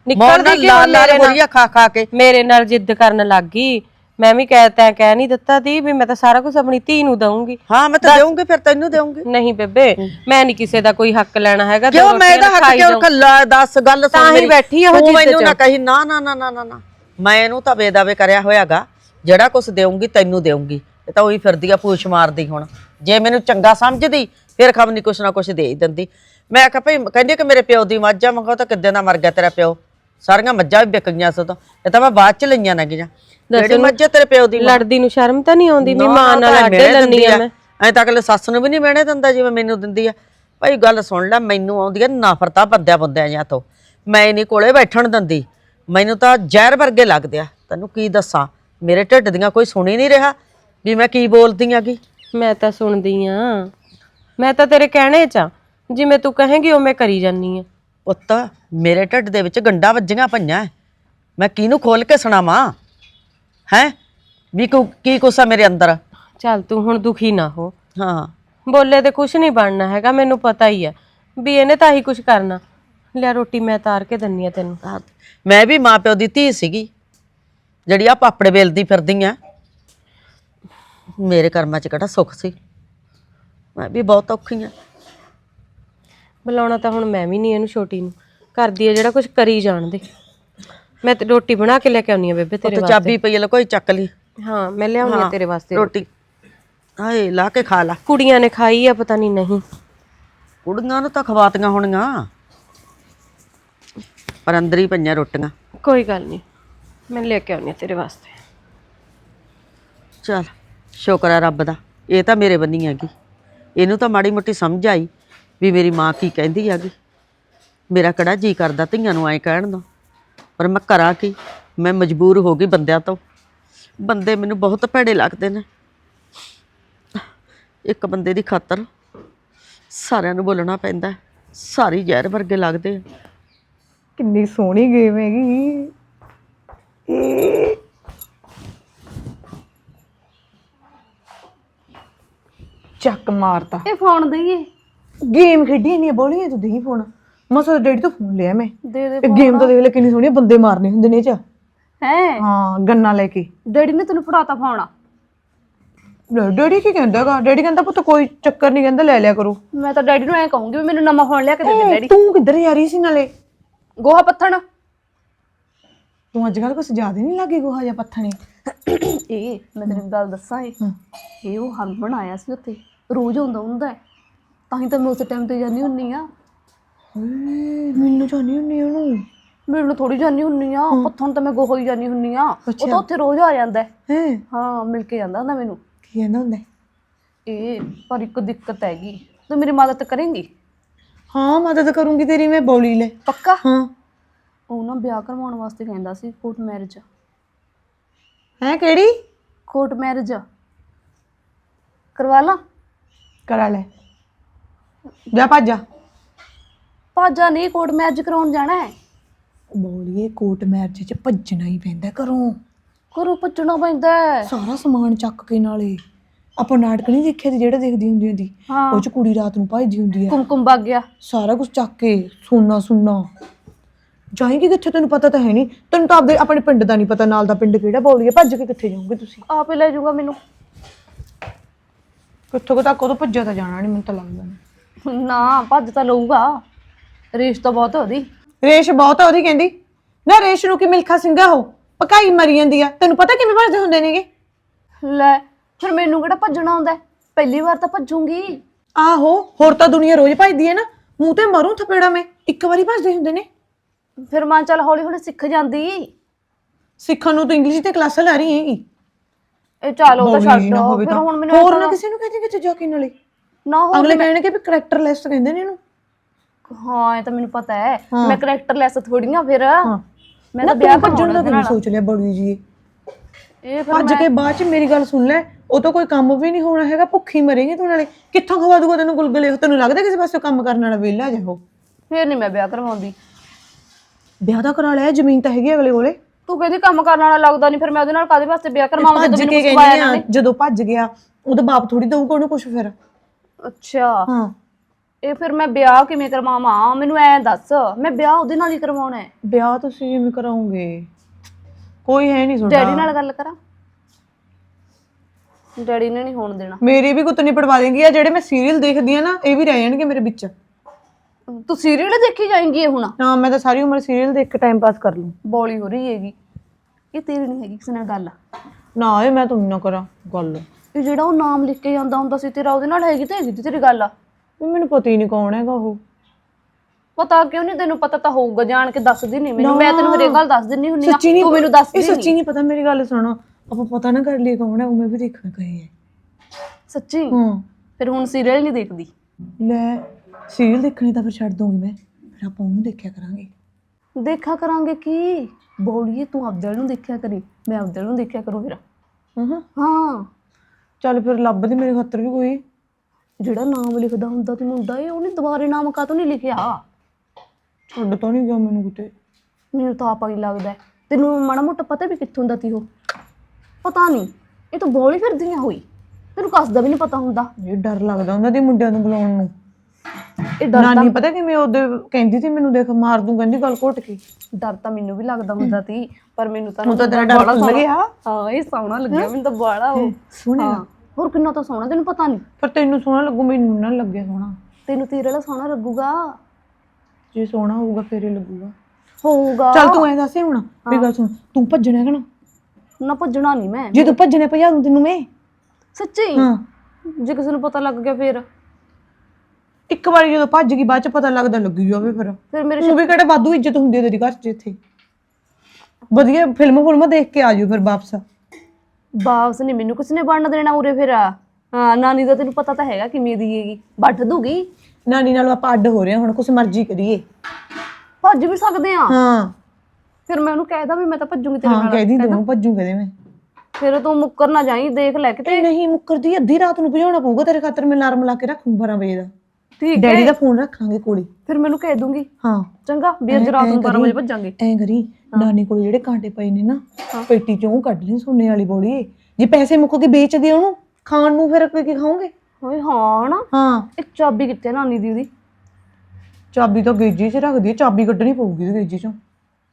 ਨਿਕਲ ਮੌਨ ਦੀ ਨਾਲ ਕਿ ਲਾਲ ਮੇਰੇ ਖਾ ਖਾ ਕੇ। ਮੇਰੇ ਨਾਲ ਜਿੱਦ ਕਰਨ ਲੱਗ ਗਈ। ਮੈਂ ਵੀ ਕਹਿ ਤੈਂ ਕਹਿ ਨਹੀਂ ਦਿੱਤਾ ਦੀ ਵੀ ਮੈਂ ਤਾਂ ਸਾਰਾ ਕੁਝ ਆਪਣੀ ਧੀ ਨੂੰ ਦਊਂਗੀ। ਹਾਂ ਮੈਂ ਤਾਂ ਦੇਵਾਂਗੀ ਫਿਰ ਤੈਨੂੰ ਦੇਵਾਂਗੀ ਨਹੀਂ ਬੇਬੇ ਮੈਂ ਨਹੀਂ ਕਿਸੇ ਦਾ ਕੋਈ ਹੱਕ ਲੈਣਾ ਹੈਗਾ ਕਿਉਂ ਮੈਂ ਇਹਦਾ ਹੱਕ ਕਿਉਂ। ਕੱਲਾ ਦੱਸ ਗੱਲ ਸੁਣ ਤਾਂ ਹੀ ਮੇਰੀ। ਬੈਠੀ ਆ ਉਹ ਤੂੰ ਜਿੱਦ ਮੈਨੂੰ। ਨਾ ਕਹੀ ਨਾ ਨਾ ਨਾ ਨਾ ਨਾ ਨਾ। ਮੈਂ ਇਹਨੂੰ ਤਾਂ ਬੇਦਾਵੇ ਕਰਿਆ ਹੋਇਆਗਾ ਜਿਹੜਾ ਕੁਝ ਦੇਵਾਂਗੀ ਤੈਨੂੰ ਦੇਵਾਂਗੀ ਇਹ ਤਾਂ ਉਹੀ ਫਿਰਦੀ ਆ ਪੂਛ ਮਾਰਦੀ ਹੁਣ। ਜੇ ਮੈਨੂੰ ਚੰਗਾ ਸਮਝਦੀ ਫਿਰ ਖਮ ਨਹੀਂ ਕੁਛ ਨਾ ਕੁਛ ਦੇ ਹੀ ਦਿੰਦੀ। ਮੈਂ ਕਿਹਾ ਭਈ ਕਹਿੰਦੀ ਕਿ ਮੇਰੇ ਪਿਓ ਦੀ ਮੱਝ ਆ ਮੈਂ ਕਿਹਾ ਉਹ ਤਾਂ ਕਿੱਦਾਂ ਦਾ ਮਰ ਗਿਆ ਤੇਰਾ ਪਿਓ। ਸਾਰੀਆਂ ਮੱਝਾਂ ਵੀ ਵਿਕ ਗਈਆਂ ਸੋ ਤਾਂ। ਇਹ ਤਾਂ ਮੈਂ ਬਾਅਦ ਚ ਲਈਆਂ ਨਗੀਆਂ। ਜਿਹੜੀ ਮੱਝ ਆ ਤੇਰੇ ਪਿਓ ਦੀ ਲੜਦੀ ਨੂੰ ਸ਼ਰਮ ਤਾਂ ਨਹੀਂ ਆਉਂਦੀ ਵੀ ਮਾਂ ਨਾਲ ਆਡੇ ਲੰਨੀ ਆ ਮੈਂ। ਐਂ ਤਾਂ ਅਗਲੇ ਸੱਸ ਨੂੰ ਵੀ ਨਹੀਂ ਮਿਹਣੇ ਦਿੰਦਾ ਜਿਵੇਂ ਮੈਨੂੰ ਦਿੰਦੀ ਆ। ਭਾਈ ਗੱਲ ਸੁਣ ਲੈ ਮੈਨੂੰ ਆਉਂਦੀ ਆ ਨਫ਼ਰਤਾਂ ਬੰਦਿਆਂ ਬੰਦਿਆਂ ਜਾਂ ਤੋਂ। ਮੈਂ ਨਹੀਂ ਕੋਲੇ ਬੈਠਣ ਦਿੰਦੀ। ਮੈਨੂੰ ਤਾਂ ਜ਼ਹਿਰ ਵਰਗੇ ਲੱਗਦੇ ਆ। ਤੈਨੂੰ ਕੀ ਦੱਸਾਂ? ਮੇਰੇ ਢਿੱਡ ਦੀਆਂ ਕੋਈ ਸੁਣ ਨਹੀਂ ਰਿਹਾ ਵੀ ਮੈਂ ਕੀ ਬੋਲਦੀ ਆਗੀ ਮੈਂ ਤਾਂ ਸੁਣਦੀ ਆ। ਮੈਂ ਤਾਂ ਤੇਰੇ ਕਹਿਣੇ ਚ ਆ। ਜਿਵੇਂ ਤੂੰ ਕਹੇਂਗੀ ਉਵੇਂ ਕਰੀ ਜਾਨੀ ਆ। ਪੁੱਤ ਮੇਰੇ ਢਿੱਡ ਦੇ ਵਿੱਚ ਗੰਡਾ ਵੱਜੀਆਂ ਪਈਆਂ ਮੈਂ ਕਿਹਨੂੰ ਖੋਲ ਕੇ ਸੁਣਾਵਾਂ? ਹੈ? ਵੀ ਕੋ- ਕੀ ਕੁਛ ਆ ਮੇਰੇ ਅੰਦਰ? ਚੱਲ ਤੂੰ ਹੁਣ ਦੁਖੀ ਨਾ ਹੋ। ਹਾਂ। ਬੋਲੇ ਤੇ ਕੁਝ ਨਹੀਂ ਬਣਨਾ ਹੈਗਾ ਮੈਨੂੰ ਪਤਾ ਹੀ ਆ। ਵੀ ਇਹਨੇ ਤਾਂ ਹੀ ਕੁਝ ਕਰਨਾ। ਲਿਆ ਰੋਟੀ ਮੈਂ ਤਾਰ ਕੇ ਦੰਨੀ ਆ ਤੈਨੂੰ। ਆਹ, ਮੈਂ ਵੀ ਮਾਂ ਪਿਓ ਦੀ ਧੀ ਸੀਗੀ ਜਿਹੜੀ ਆ ਪਾਪੜੇ ਵੇਲਦੀ ਫਿਰਦੀ ਆ। ਮੇਰੇ ਕਰਮਾਂ 'ਚ ਕਿਹੜਾ ਸੁੱਖ ਸੀ। ਮੈਂ ਵੀ ਬਹੁਤ ਔਖੀ ਆ। ਬੁਲਾਉਣਾ ਤਾਂ ਹੁਣ ਮੈਂ ਵੀ ਨਹੀਂ ਇਹਨੂੰ ਛੋਟੀ ਨੂੰ। ਕਰਦੀ ਆ ਜਿਹੜਾ ਕੁਝ ਕਰੀ ਜਾਣ ਦੇ। ਮੈਂ ਤੇ ਰੋਟੀ ਬਣਾ ਕੇ ਲੈ ਕੇ ਆਉਣੀ ਆ ਬੇਬੇ ਤੇਰੇ ਵਾਸਤੇ। ਚਾਬੀ ਪਈ ਆ ਕੋਈ ਚੱਕ ਲਈ। ਹਾਂ ਮੈਂ ਲਿਆਉਣੀ ਆ ਤੇਰੇ ਵਾਸਤੇ। ਰੋਟੀ। ਹਾਏ ਲਾ ਕੇ ਖਾ ਲਾ। ਕੁੜੀਆਂ ਨੇ ਖਾਈ ਆ ਪਤਾ ਨਹੀਂ ਨਹੀਂ। ਕੁੜੀਆਂ ਨੂੰ ਤਾਂ ਖਵਾਤੀਆਂ ਹੋਣੀਆਂ। ਪਰ ਅੰਦਰ ਹੀ ਪਈਆਂ ਰੋਟੀਆਂ। ਕੋਈ ਗੱਲ ਨਹੀਂ ਮੈਂ ਲੈ ਕੇ ਆਉਣੀ ਆ ਤੇਰੇ ਵਾਸਤੇ। ਚਲ ਸ਼ੁਕਰ ਆ ਰੱਬ ਦਾ। ਇਹ ਤਾਂ ਮੇਰੇ ਬੰਨੀ ਹੈਗੀ। ਇਹਨੂੰ ਤਾਂ ਮਾੜੀ ਮੋਟੀ ਸਮਝ ਆਈ ਵੀ ਮੇਰੀ ਮਾਂ ਕੀ ਕਹਿੰਦੀ ਹੈਗੀ। ਮੇਰਾ ਕਿਹੜਾ ਜੀ ਕਰਦਾ ਧੀਆਂ ਨੂੰ ਐਂ ਕਹਿਣ ਦਾ ਪਰ ਮੈਂ ਕਰਾਂ ਕੀ? ਮੈਂ ਮਜਬੂਰ ਹੋ ਗਈ ਬੰਦਿਆਂ ਤੋਂ। ਬੰਦੇ ਮੈਨੂੰ ਬਹੁਤ ਭੈੜੇ ਲੱਗਦੇ ਨੇ। ਇੱਕ ਬੰਦੇ ਦੀ ਖਾਤਰ ਸਾਰਿਆਂ ਨੂੰ ਬੋਲਣਾ ਪੈਂਦਾ ਹੈ। ਸਾਰੀ ਜ਼ਹਿਰ ਵਰਗੇ ਲੱਗਦੇ ਆ। ਕਿੰਨੀ ਸੋਹਣੀ ਗੇਮ ਹੈਗੀ। ਚੱਕ ਮਾਰਤਾ। ਇਹ ਫੋਨ ਦੇਈਏ। ਗੇਮ ਖੇਡੀ ਨਹੀਂ ਬੋਲੀਆਂ ਤੂੰ ਦੇਈ ਫੋਨ। ਮਸਾ ਡੈਡੀ ਤੋਂ ਫੋਨ ਲਿਆ ਮੈਂ ਦੇ ਦੇ ਇਹ ਗੇਮ ਤਾਂ ਦੇਖ ਲੈ ਕਿੰਨੀ ਸੋਹਣੀ ਆ, ਬੰਦੇ ਮਾਰਨੇ ਹੁੰਦੇ ਨੇ ਇਹ ਚ। ਹੈ? ਹਾਂ ਗੰਨਾ ਲੈ ਕੇ। ਡੈਡੀ ਨੇ ਤੈਨੂੰ ਫੜਾਤਾ ਫੋਨ। ਲੈ, ਡੈਡੀ ਕੀ ਕਹਿੰਦਾਗਾ? ਡੈਡੀ ਕਹਿੰਦਾ ਪੁੱਤ ਕੋਈ ਚੱਕਰ ਨਹੀਂ ਕਹਿੰਦਾ ਲੈ ਲਿਆ ਕਰੋ। ਮੈਂ ਤਾਂ ਡੈਡੀ ਨੂੰ ਐ ਕਹੂੰਗੀ ਵੀ ਮੈਨੂੰ ਨਵਾਂ ਫੋਨ ਲਿਆ ਕੇ ਦੇ ਦੇ ਡੈਡੀ। ਤੂੰ ਕਿੱਧਰ ਜਾ ਰਹੀ ਸੀ ਨਾਲੇ? ਗੋਹਾ ਪੱਥਣ। ਤੂੰ ਅੱਜ ਕੱਲ ਕੁਛ ਜ਼ਿਆਦਾ ਨਹੀਂ ਲੱਗੀ ਗੋਹਾ ਜਾਂ ਪੱਥਣੇ। ਇਹ ਮੈਂ ਤੈਨੂੰ ਗੱਲ ਦੱਸਾਂ ਇਹ ਇਹ ਉਹ ਹਰਮਨ ਆਇਆ ਸੀ ਉੱਥੇ। ਰੋਜ਼ ਹੁੰਦਾ ਹੈ। ਤਾਂ ਹੀ ਤਾਂ ਮੈਂ ਉਸੇ ਟਾਈਮ ਤੇ ਜਾਂਦੀ ਹੁੰਨੀ ਆ ਮੈਨੂੰ ਜਾਣੀ ਹੁੰਨੀ ਉਹਨੂੰ। ਮੈਨੂੰ ਥੋੜੀ ਜਾਂਦੀ ਹੁੰਨੀ ਆ। ਪੱਥਣ ਤਾਂ ਮੈਂ ਗੋਹਾ ਹੀ ਹੁੰਨੀ ਆ। ਉਹ ਤਾਂ ਉੱਥੇ ਰੋਜ਼ ਆ ਜਾਂਦਾ ਹੈ। ਹੈ? ਹਾਂ ਮਿਲ ਕੇ ਜਾਂਦਾ ਹੁੰਦਾ ਮੈਨੂੰ। ਕੀ ਕਹਿੰਦਾ ਹੁੰਦਾ ਇਹ ਪਰ ਇੱਕ ਦਿੱਕਤ ਹੈਗੀ। ਤੂੰ ਮੇਰੀ ਮਦਦ ਕਰੇਂਗੀ? ਹਾਂ ਮਦਦ ਕਰੂੰਗੀ ਤੇਰੀ ਮੈਂ ਬੋਲੀ ਲੈ। ਪੱਕਾ? ਹਾਂ। ਉਹ ਨਾ ਵਿਆਹ ਕਰਵਾਉਣ ਵਾਸਤੇ ਕਹਿੰਦਾ ਸੀ ਕੋਰਟ ਮੈਰਿਜ। ਹੈ ਕਿਹੜੀ? Court marriage. ਕਰਵਾ ਲਾਂ? ਕਰਾ ਲੈ। ਜਾ ਭੱਜ ਜਾ। ਭਾਜਾ ਨਹੀਂ ਕੋਰਟ ਮੈਰਿਜ ਕਰਾਉਣ ਜਾਣਾ ਹੈ? ਬੋਲੀਏ ਕੋਟ ਮੈਰਜ ਚ ਭੱਜਣਾ ਹੀ ਪੈਂਦਾ ਘਰੋਂ। ਘਰੋਂ ਭੱਜਣਾ ਪੈਂਦਾ ਹੈ। ਸਾਰਾ ਸਮਾਨ ਚੱਕ ਕੇ ਨਾਲੇ। ਆਪਾਂ ਨਾਟਕ ਨਹੀਂ ਦੇਖਿਆ ਸੀ ਜਿਹੜਾ ਦੇਖਦੀ ਹੁੰਦੀ ਹੁੰਦੀ ਹਾਂ। ਉਹ ਚ ਕੁੜੀ ਰਾਤ ਨੂੰ ਭੱਜਦੀ ਹੁੰਦੀ ਹੈ। ਕੁਮਕੁਮ ਵਗ ਗਿਆ। ਸਾਰਾ ਕੁਝ ਚੱਕ ਕੇ ਸੋਨਾ ਸੁਨਾ ਜਾਏਗੀ ਕਿੱਥੇ ਤੈਨੂੰ ਪਤਾ ਤਾਂ ਹੈ ਨਹੀਂ। ਤੈਨੂੰ ਤਾਂ ਆਪਦੇ ਆਪਣੇ ਪਿੰਡ ਦਾ ਨਹੀਂ ਪਤਾ ਨਾਲ ਦਾ ਪਿੰਡ ਕਿਹੜਾ ਬੋਲੀਏ। ਭੱਜ ਕੇ ਕਿੱਥੇ ਜਾਓਗੇ ਤੁਸੀਂ? ਆਪੇ ਲੈ ਜਾਊਗਾ ਮੈਨੂੰ। ਕਿੱਥੋਂ ਕੁ ਤੱਕ? ਉਦੋਂ ਭੱਜਿਆ ਤਾਂ ਜਾਣਾ ਨਹੀਂ ਮੈਨੂੰ ਤਾਂ ਲੱਗਦਾ ਨਹੀਂ। ਨਾ ਭੱਜ ਤਾਂ ਲਊਗਾ। ਰੇਸ਼ ਤਾਂ ਬਹੁਤ ਉਹਦੀ। ਰੇਸ਼ ਬਹੁਤ ਆ ਉਹਦੀ ਕਹਿੰਦੀ। ਨਾ ਰੇਸ਼ ਨੂੰ ਕੀ ਮਿਲਖਾ ਸਿੰਘਾ ਹੋ ਪਕਾਈ ਮਰੀ ਜਾਂਦੀ ਆ। ਤੈਨੂੰ ਪਤਾ ਕਿਵੇਂ ਭੱਜਦੇ ਹੁੰਦੇ ਨੇਗੇ? ਲੈ ਫਿਰ ਮੈਨੂੰ ਕਿਹੜਾ ਭੱਜਣਾ ਆਉਂਦਾ ਹੈ? ਪਹਿਲੀ ਵਾਰ ਤਾਂ ਭੱਜੂਗੀ। ਆਹੋ ਹੋਰ ਤਾਂ ਦੁਨੀਆ ਰੋਜ਼ ਭਜਦੀ ਹੈ ਨਾ। ਮੂੰਹ ਤੇ ਮਰੂ ਥਪੇੜਾ ਮੈਂ। ਇੱਕ ਵਾਰੀ ਭਜਦੇ ਹੁੰਦੇ ਨੇ। ਫਿਰ ਮਾਂ ਚੱਲ ਹੌਲੀ ਹੌਲੀ ਸਿੱਖ ਜਾਂਦੀ। ਸਿੱਖਣ ਨੂੰ ਤਾਂ ਇੰਗਲਿਸ਼ ਤੇ ਕਲਾਸਾਂ ਲੈ ਰਹੀ ਹੈਗੀ। ਇਹ ਚੱਲ ਉਹ ਤਾਂ ਛੱਡ ਨਾ ਹੋਵੇ ਫਿਰ ਤਾਂ। ਹੁਣ ਮੈਨੂੰ ਹੋਰ ਨਾ ਕਿਸੇ ਨੂੰ ਕਹਦੇ ਕਿਤੇ ਜਾ ਕੇ ਨਾਲੇ। ਨਾ ਹੋ ਅਗਲੇ ਕਹਿਣਗੇ ਵੀ ਕਰੈਕਟਰ ਲੈਸ ਕਹਿੰਦੇ ਨੇ ਇਹਨੂੰ। ਹਾਂ ਇਹ ਤਾਂ ਮੈਨੂੰ ਪਤਾ ਹੈ। ਮੈਂ ਕਰੈਕਟਰਲੈਸ ਥੋੜੀਆਂ ਫਿਰ। ਮੈਂ ਤਾਂ ਵਿਆਹ ਭੱਜਣ ਦਾ ਕਿਵੇਂ ਸੋਚ ਲਿਆ ਬੜੀ ਜੀ। ਇਹ ਫਿਰ ਭੱਜ ਕੇ ਬਾਅਦ ਚ ਮੇਰੀ ਗੱਲ ਸੁਣ ਲੈ ਉਹ ਤਾਂ ਕੋਈ ਕੰਮ ਵੀ ਨਹੀਂ ਹੋਣਾ ਹੈਗਾ ਭੁੱਖੀ ਮਰੇਗੀ ਤੂੰ ਨਾਲੇ। ਕਿੱਥੋਂ ਖਵਾ ਦੂਗਾ ਤੈਨੂੰ ਗੁਲਗੁਲੇ? ਤੈਨੂੰ ਲੱਗਦਾ ਕਿਸੇ ਪਾਸੇ ਕੰਮ ਕਰਨ ਵਾਲਾ ਵਿਹਲਾ ਜਾ ਉਹ? ਫਿਰ ਨਹੀਂ ਮੈਂ ਵਿਆਹ ਕਰਵਾਉਂਦੀ। ਵਿਆਹ ਦਾ ਕਰਾ ਲਿਆ ਜ਼ਮੀਨ ਤਾਂ ਹੈਗੀ ਅਗਲੇ ਕੋਲੇ। ਤੂੰ ਕਹਿੰਦੀ ਕੰਮ ਕਰਨ ਵਾਲਾ ਲੱਗਦਾ ਨਹੀਂ ਫਿਰ ਮੈਂ ਉਹਦੇ ਨਾਲ ਕਾਦੇ ਵਾਸਤੇ ਵਿਆਹ ਕਰਵਾਵਾਂ ਭੱਜ ਜਦੋਂ ਕੇ ਮੈਨੂੰ ਕਹਿੰਦੀ ਆ ਜਦੋਂ ਭੱਜ ਗਿਆ ਉਹਦਾ ਬਾਪ ਥੋੜੀ ਦਊਗਾ ਉਹਨੂੰ ਕੁਛ ਫਿਰ। ਅੱਛਾ। ਹਾਂ। ਇਹ ਫਿਰ ਮੈਂ ਵਿਆਹ ਕਿਵੇਂ ਕਰਵਾਵਾਂ? ਮੈਨੂੰ ਐ ਦੱਸ ਮੈਂ ਵਿਆਹ ਉਹਦੇ ਨਾਲ ਹੀ ਕਰਵਾਉਣਾ ਹੈ। ਵਿਆਹ ਤੁਸੀਂ ਕਿਵੇਂ ਕਰਾਉਂਗੇ ਕੋਈ ਹੈ ਨਹੀਂ ਤੁਹਾਡਾ। ਡੈਡੀ ਨਾਲ ਗੱਲ ਕਰਾਂ? ਡੈਡੀ ਨੇ ਨਹੀਂ ਹੋਣ ਦੇਣਾ। ਮੇਰੀ ਵੀ ਗੁੱਤ ਨਹੀਂ ਪੜਵਾ ਦੇਂਗੀ ਆ ਜਿਹੜੇ ਮੈਂ ਸੀਰੀਅਲ ਦੇਖਦੀ ਆ ਨਾ ਇਹ ਵੀ ਰਹਿ ਜਾਣਗੇ ਮੇਰੇ ਵਿੱਚ। ਤੂੰ ਸੀਰੀਅਲ ਦੇਖੀ ਜਾਏਂਗੀ ਇਹ ਹੁਣ? ਹਾਂ ਮੈਂ ਤਾਂ ਸਾਰੀ ਉਮਰ ਸੀਰੀਅਲ ਦੇਖ ਕੇ ਟਾਈਮ ਪਾਸ ਕਰ ਲੂੰ ਬੋਲੀ ਹੋ ਰਹੀ ਹੈਗੀ। ਇਹ ਤੇਰੀ ਨਹੀਂ ਹੈਗੀ ਕਿਸੇ ਨਾਲ ਗੱਲ। ਨਾ ਇਹ ਮੈਂ ਤੁਹਾਨੂੰ ਨਾ ਕਰਾਂ ਗੱਲ। ਇਹ ਜਿਹੜਾ ਉਹ ਨਾਮ ਲਿਖ ਕੇ ਜਾਂਦਾ ਹੁੰਦਾ ਸੀ ਤੇਰਾ ਉਹਦੇ ਨਾਲ ਹੈਗੀ ਤੇ ਹੈਗੀ ਤੇਰੀ ਗੱਲ? ਆ ਵੀ ਮੈਨੂੰ ਪਤਾ ਹੀ ਨਹੀਂ ਕੌਣ ਹੈਗਾ ਉਹ। ਪਤਾ ਕਿਉਂ ਨਹੀਂ ਤੈਨੂੰ ਪਤਾ ਤਾਂ ਹੋਊਗਾ ਜਾਣ ਕੇ ਦੱਸਦੀ ਨਹੀਂ ਮੈਨੂੰ। ਮੈਂ ਤੈਨੂੰ ਹਰੇਕ ਗੱਲ ਦੱਸ ਦਿੰਨੀ ਹੁੰਨੀ ਆ। ਸੱਚੀ ਨਹੀਂ ਤੂੰ ਮੈਨੂੰ ਦੱਸਦੀ ਇਹ ਸੱਚੀ ਨਹੀਂ। ਨਹੀਂ ਪਤਾ ਮੇਰੀ ਗੱਲ ਸੁਣੋ। ਆਪਾਂ ਪਤਾ ਨਾ ਕਰ ਲਈ ਕੌਣ ਹੈ ਉਹ ਮੈਂ ਵੀ ਦੇਖਣਾ ਕਹੇ ਹੈ। ਸੱਚੀ? ਹਾਂ। ਫਿਰ ਹੁਣ ਸੀਰੀਅਲ ਨਹੀਂ ਦੇਖਦੀ? ਲੈ ਸੀਰੀਅਲ ਦੇਖਣੇ ਤਾਂ ਫਿਰ ਛੱਡ ਦੂੰਗੀ ਮੈਂ। ਫਿਰ ਆਪਾਂ ਉਹਨੂੰ ਦੇਖਿਆ ਕਰਾਂਗੇ। ਦੇਖਾ ਕਰਾਂਗੇ ਕੀ? ਬੋਲੀਏ ਤੂੰ ਅਬਦਲ ਨੂੰ ਦੇਖਿਆ ਕਰੀ। ਮੈਂ ਅਬਦਲ ਨੂੰ ਦੇਖਿਆ ਕਰੂੰ ਫਿਰ। ਹਾਂ ਹਾਂ। ਚੱਲ ਫਿਰ ਲੱਭ ਦੇ ਮੇਰੇ ਖਾਤਰ ਵੀ ਕੋਈ। ਜਿਹੜਾ ਨਾਮ ਲਿਖਦਾ ਹੁੰਦਾ ਤੇ ਮੁੰਡਾ ਇਹ ਉਹਨੇ ਦੁਬਾਰੇ ਨਾਮ ਕਾਹਤੋਂ ਨਹੀਂ ਲਿਖਿਆ? ਛੱਡ ਤਾਂ ਨਹੀਂ ਗਿਆ ਮੈਨੂੰ ਕਿਤੇ। ਮੈਨੂੰ ਤਾਂ ਆਪਾ ਹੀ ਲੱਗਦਾ ਹੈ। ਤੈਨੂੰ ਮਾੜਾ ਮੋਟਾ ਪਤਾ ਵੀ ਕਿੱਥੋਂ ਦਾ ਤੀ ਉਹ? ਪਤਾ ਨਹੀਂ। ਇਹ ਤਾਂ ਬੋਲੀ ਫਿਰਦੀਆਂ ਹੋਈ। ਤੈਨੂੰ ਕੱਸਦਾ ਵੀ ਨਹੀਂ ਪਤਾ ਹੁੰਦਾ। ਇਹ ਡਰ ਲੱਗਦਾ ਉਹਨਾਂ ਦੇ ਮੁੰਡਿਆਂ ਨੂੰ ਬੁਲਾਉਣ ਨੂੰ। ਇਹ ਡਰ ਨਾਨੀ ਪਤਾ ਕਿਵੇਂ ਉਹਦੇ ਕਹਿੰਦੀ ਸੀ ਮੈਨੂੰ ਦੇਖ ਮਾਰ ਦੂੰ ਕਹਿੰਦੀ ਗੱਲ ਘੁੱਟ ਕੇ। ਡਰ ਤਾਂ ਮੈਨੂੰ ਵੀ ਲੱਗਦਾ ਹੁੰਦਾ ਤੀ ਪਰ ਮੈਨੂੰ ਤਾਂ ਹੁਣ ਤਾਂ ਤੇਰਾ ਡਰ ਖੁੱਲ ਗਿਆ। ਹਾਂ ਇਹ ਸੋਹਣਾ ਲੱਗਿਆ ਮੈਨੂੰ ਤਾਂ ਬਾੜਾ ਉਹ ਸੋਹਣਾ ਹਾਂ। ਹੋਰ ਕਿੰਨਾ ਤਾਂ ਸੋਹਣਾ ਤੈਨੂੰ ਪਤਾ ਨਹੀਂ ਪਰ ਤੈਨੂੰ ਸੋਹਣਾ ਲੱਗੂ ਮੈਨੂੰ ਨਾ ਲੱਗੇ ਸੋਹਣਾ। ਤੈਨੂੰ ਤੇਰੇ ਵਾਲਾ ਸੋਹਣਾ ਲੱਗੂਗਾ। ਜੇ ਸੋਹਣਾ ਹੋਊਗਾ ਫੇਰ ਹੀ ਲੱਗੂਗਾ। ਹੋਊਗਾ। ਚੱਲ ਤੂੰ ਐਂ ਦੱਸ ਹੁਣ ਵੀ ਗੱਲ ਸੁਣ ਤੂੰ ਭੱਜਣਾ ਹੈ ਕਿ ਨਾ? ਨਾ ਭੱਜਣਾ ਨਹੀਂ ਮੈਂ। ਜੇ ਤੂੰ ਭੱਜਣਾ ਭਜਾ ਦੂੰ ਤੈਨੂੰ ਮੈਂ। ਸੱਚੀ? ਹਾਂ। ਜੇ ਕਿਸੇ ਨੂੰ ਪਤਾ ਲੱਗ ਗਿਆ ਫਿਰ? ਇੱਕ ਵਾਰੀ ਜਦੋਂ ਭੱਜ ਗਈ ਬਾਅਦ ਚ ਪਤਾ ਲੱਗਦਾ ਲੱਗੀ ਜਾਵੇ ਫਿਰ। ਫਿਰ ਮੇਰੇ ਤੂੰ ਵੀ ਕਿਹੜਾ ਵਾਧੂ ਇੱਜ਼ਤ ਹੁੰਦੀ ਹੈ ਤੇਰੀ ਘਰ ਚ ਇੱਥੇ। ਵਧੀਆ ਫਿਲਮ ਫੁਲਮ ਦੇਖ ਕੇ ਆ ਜਾਓ ਫਿਰ ਵਾਪਸ। ਬਾਕਸ ਨਹੀਂ ਮੈਨੂੰ ਕੁਛ ਨੇ ਬਣਨ ਦੇਣਾ ਉਰੇ ਫਿਰ? ਹਾਂ ਨਾਨੀ ਦਾ ਤੈਨੂੰ ਪਤਾ ਤਾਂ ਹੈਗਾ ਕਿਵੇਂ ਦੀ ਹੈਗੀ। ਵੱਢ ਦੂਗੀ ਨਾਨੀ ਨਾਲ ਆਪਾਂ ਅੱਡ ਹੋ ਰਹੇ ਹਾਂ ਹੁਣ ਕੁਛ ਮਰਜ਼ੀ ਕਰੀਏ। ਭੱਜ ਵੀ ਸਕਦੇ ਆ ਹਾਂ। ਫਿਰ ਮੈਂ ਉਹਨੂੰ ਕਹਿਦਾ ਵੀ ਮੈਂ ਤਾਂ ਭੱਜੂਗੀ ਤੇਰੇ ਹਾਂ ਨਾਲ ਕਹਿਦੀ ਤੂੰ ਭੱਜੂ ਕਹਦੇ ਮੈਂ। ਫਿਰ ਤੂੰ ਮੁੱਕਰ ਨਾ ਜਾਈ ਦੇਖ ਲੈ ਕਿਤੇ। ਨਹੀਂ ਮੁੱਕਰਦੀ ਅੱਧੀ ਰਾਤ ਨੂੰ ਭਜਾਉਣਾ ਪਊਗਾ ਤੇਰੇ ਖਾਤਰ ਮੈਂ ਅਲਾਰਮ ਲਾ ਕੇ ਰੱਖੂ 12 ਵਜੇ ਦਾ। ਠੀਕ ਡੈਡੀ ਦਾ ਫੋਨ ਰੱਖਾਂਗੇ ਕੋਲੇ ਫਿਰ ਮੈਨੂੰ ਕਹਿ ਦੂੰਗੀ। ਹਾਂ। ਚੰਗਾ ਵੀ ਅੱਜ ਰਾਤ ਨੂੰ 12 ਵਜੇ ਭੱਜਾਂਗੇ। ਐਂ ਕਰੀ ਨਾਨੀ ਕੋਲ ਜਿਹੜੇ ਕਾਂਟੇ ਪਏ ਨੇ ਨਾ ਪੇਟੀ ਚੋਂ ਉਹ ਕੱਢ ਲਈ ਸੋਨੇ ਵਾਲੀ ਬੋਲੀ। ਜੇ ਪੈਸੇ ਮੁੱਕ ਕੇ ਵੇਚ ਦੇ ਉਹਨੂੰ ਖਾਣ ਨੂੰ ਫਿਰ ਕੀ ਕੀ ਖਾਓਗੇ? ਓਏ ਹਾਂ ਨਾ। ਹਾਂ। ਇਹ ਚਾਬੀ ਕਿੱਥੇ ਆ ਨਾਨੀ ਦੀ ਉਹਦੀ? ਚਾਬੀ ਤਾਂ ਗੇਜੀ 'ਚ ਰੱਖਦੀ ਹੈ ਚਾਬੀ ਕੱਢਣੀ ਪਊਗੀ ਉਹਦੀ ਗੇਜੀ 'ਚੋਂ।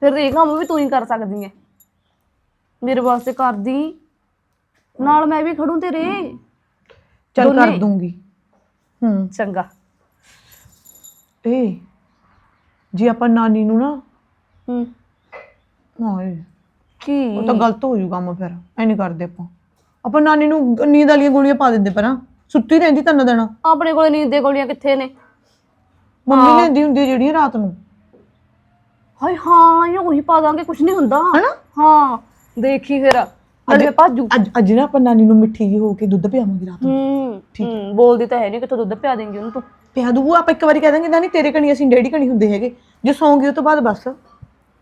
ਫਿਰ ਇਹ ਕੰਮ ਵੀ ਤੂੰ ਹੀ ਕਰ ਸਕਦੀ ਐ। ਮੇਰੇ ਵਾਸਤੇ ਕਰਦੀ। ਨਾਲ ਮੈਂ ਵੀ ਖੜੂੰ ਤੇਰੇ। ਚੱਲ ਕਰ ਦੂੰਗੀ। ਹੂੰ। ਚੰਗਾ। ਏ ਜੇ ਆਪਾਂ ਨਾਨੀ ਨੂੰ ਨਾ ਹੂੰ। ਹਾਏ ਕੀ? ਉਹ ਤਾਂ ਗਲਤ ਹੋ ਜੂ ਕੰਮ ਫਿਰ ਐ ਨਹੀਂ ਕਰਦੇ ਆਪਾਂ। ਆਪਾਂ ਨਾਨੀ ਨੂੰ ਨੀਂਦ ਵਾਲੀਆਂ ਗੋਲੀਆਂ ਪਾ ਦਿੰਦੇ ਪਰਾਂ ਸੁੱਤੀ ਰਹਿੰਦੀ ਤਨ ਦੇਣਾ ਆਪਣੇ ਕੋਲ ਨੀਂਦ ਦੇ ਗੋਲੀਆਂ ਕਿੱਥੇ ਨੇ? ਮੰਮੀ ਲੈਂਦੀ ਹੁੰਦੀ ਹੈ ਜਿਹੜੀਆਂ ਰਾਤ ਨੂੰ। ਹਾਏ ਹਾਂ ਇਹ ਉਹੀ ਪਾ ਦਾਂਗੇ ਕੁਝ ਨਹੀਂ ਹੁੰਦਾ। ਹਨਾ? ਹਾਂ ਦੇਖੀ ਫਿਰ ਅਜੇ ਭਾਜੂ ਅੱਜ ਅੱਜ ਨਾ ਆਪਾਂ ਨਾਨੀ ਨੂੰ ਮਿੱਠੀ ਜੀ ਹੋ ਕੇ ਦੁੱਧ ਪਿਆਵਾਂਗੇ ਰਾਤ ਨੂੰ। ਹੂੰ ਹੂੰ। ਬੋਲਦੀ ਤਾਂ ਹੈ ਨਹੀਂ ਕਿਥੋਂ ਦੁੱਧ ਪਿਆ ਦੇਂਗੀ ਉਹਨੂੰ ਤੂੰ। ਪਿਆ ਦੂ ਆਪਾਂ ਇੱਕ ਵਾਰੀ ਕਹਿ ਦਾਂਗੇ ਨਾਨੀ ਤੇਰੇ ਕਣੀ ਅਸੀਂ ਡੈਡੀ ਕਣੀ ਹੁੰਦੇ ਹੈਗੇ। ਜੇ ਸੌਂਗੀ ਉਹ ਤੋਂ ਬਾਅਦ ਬਸ।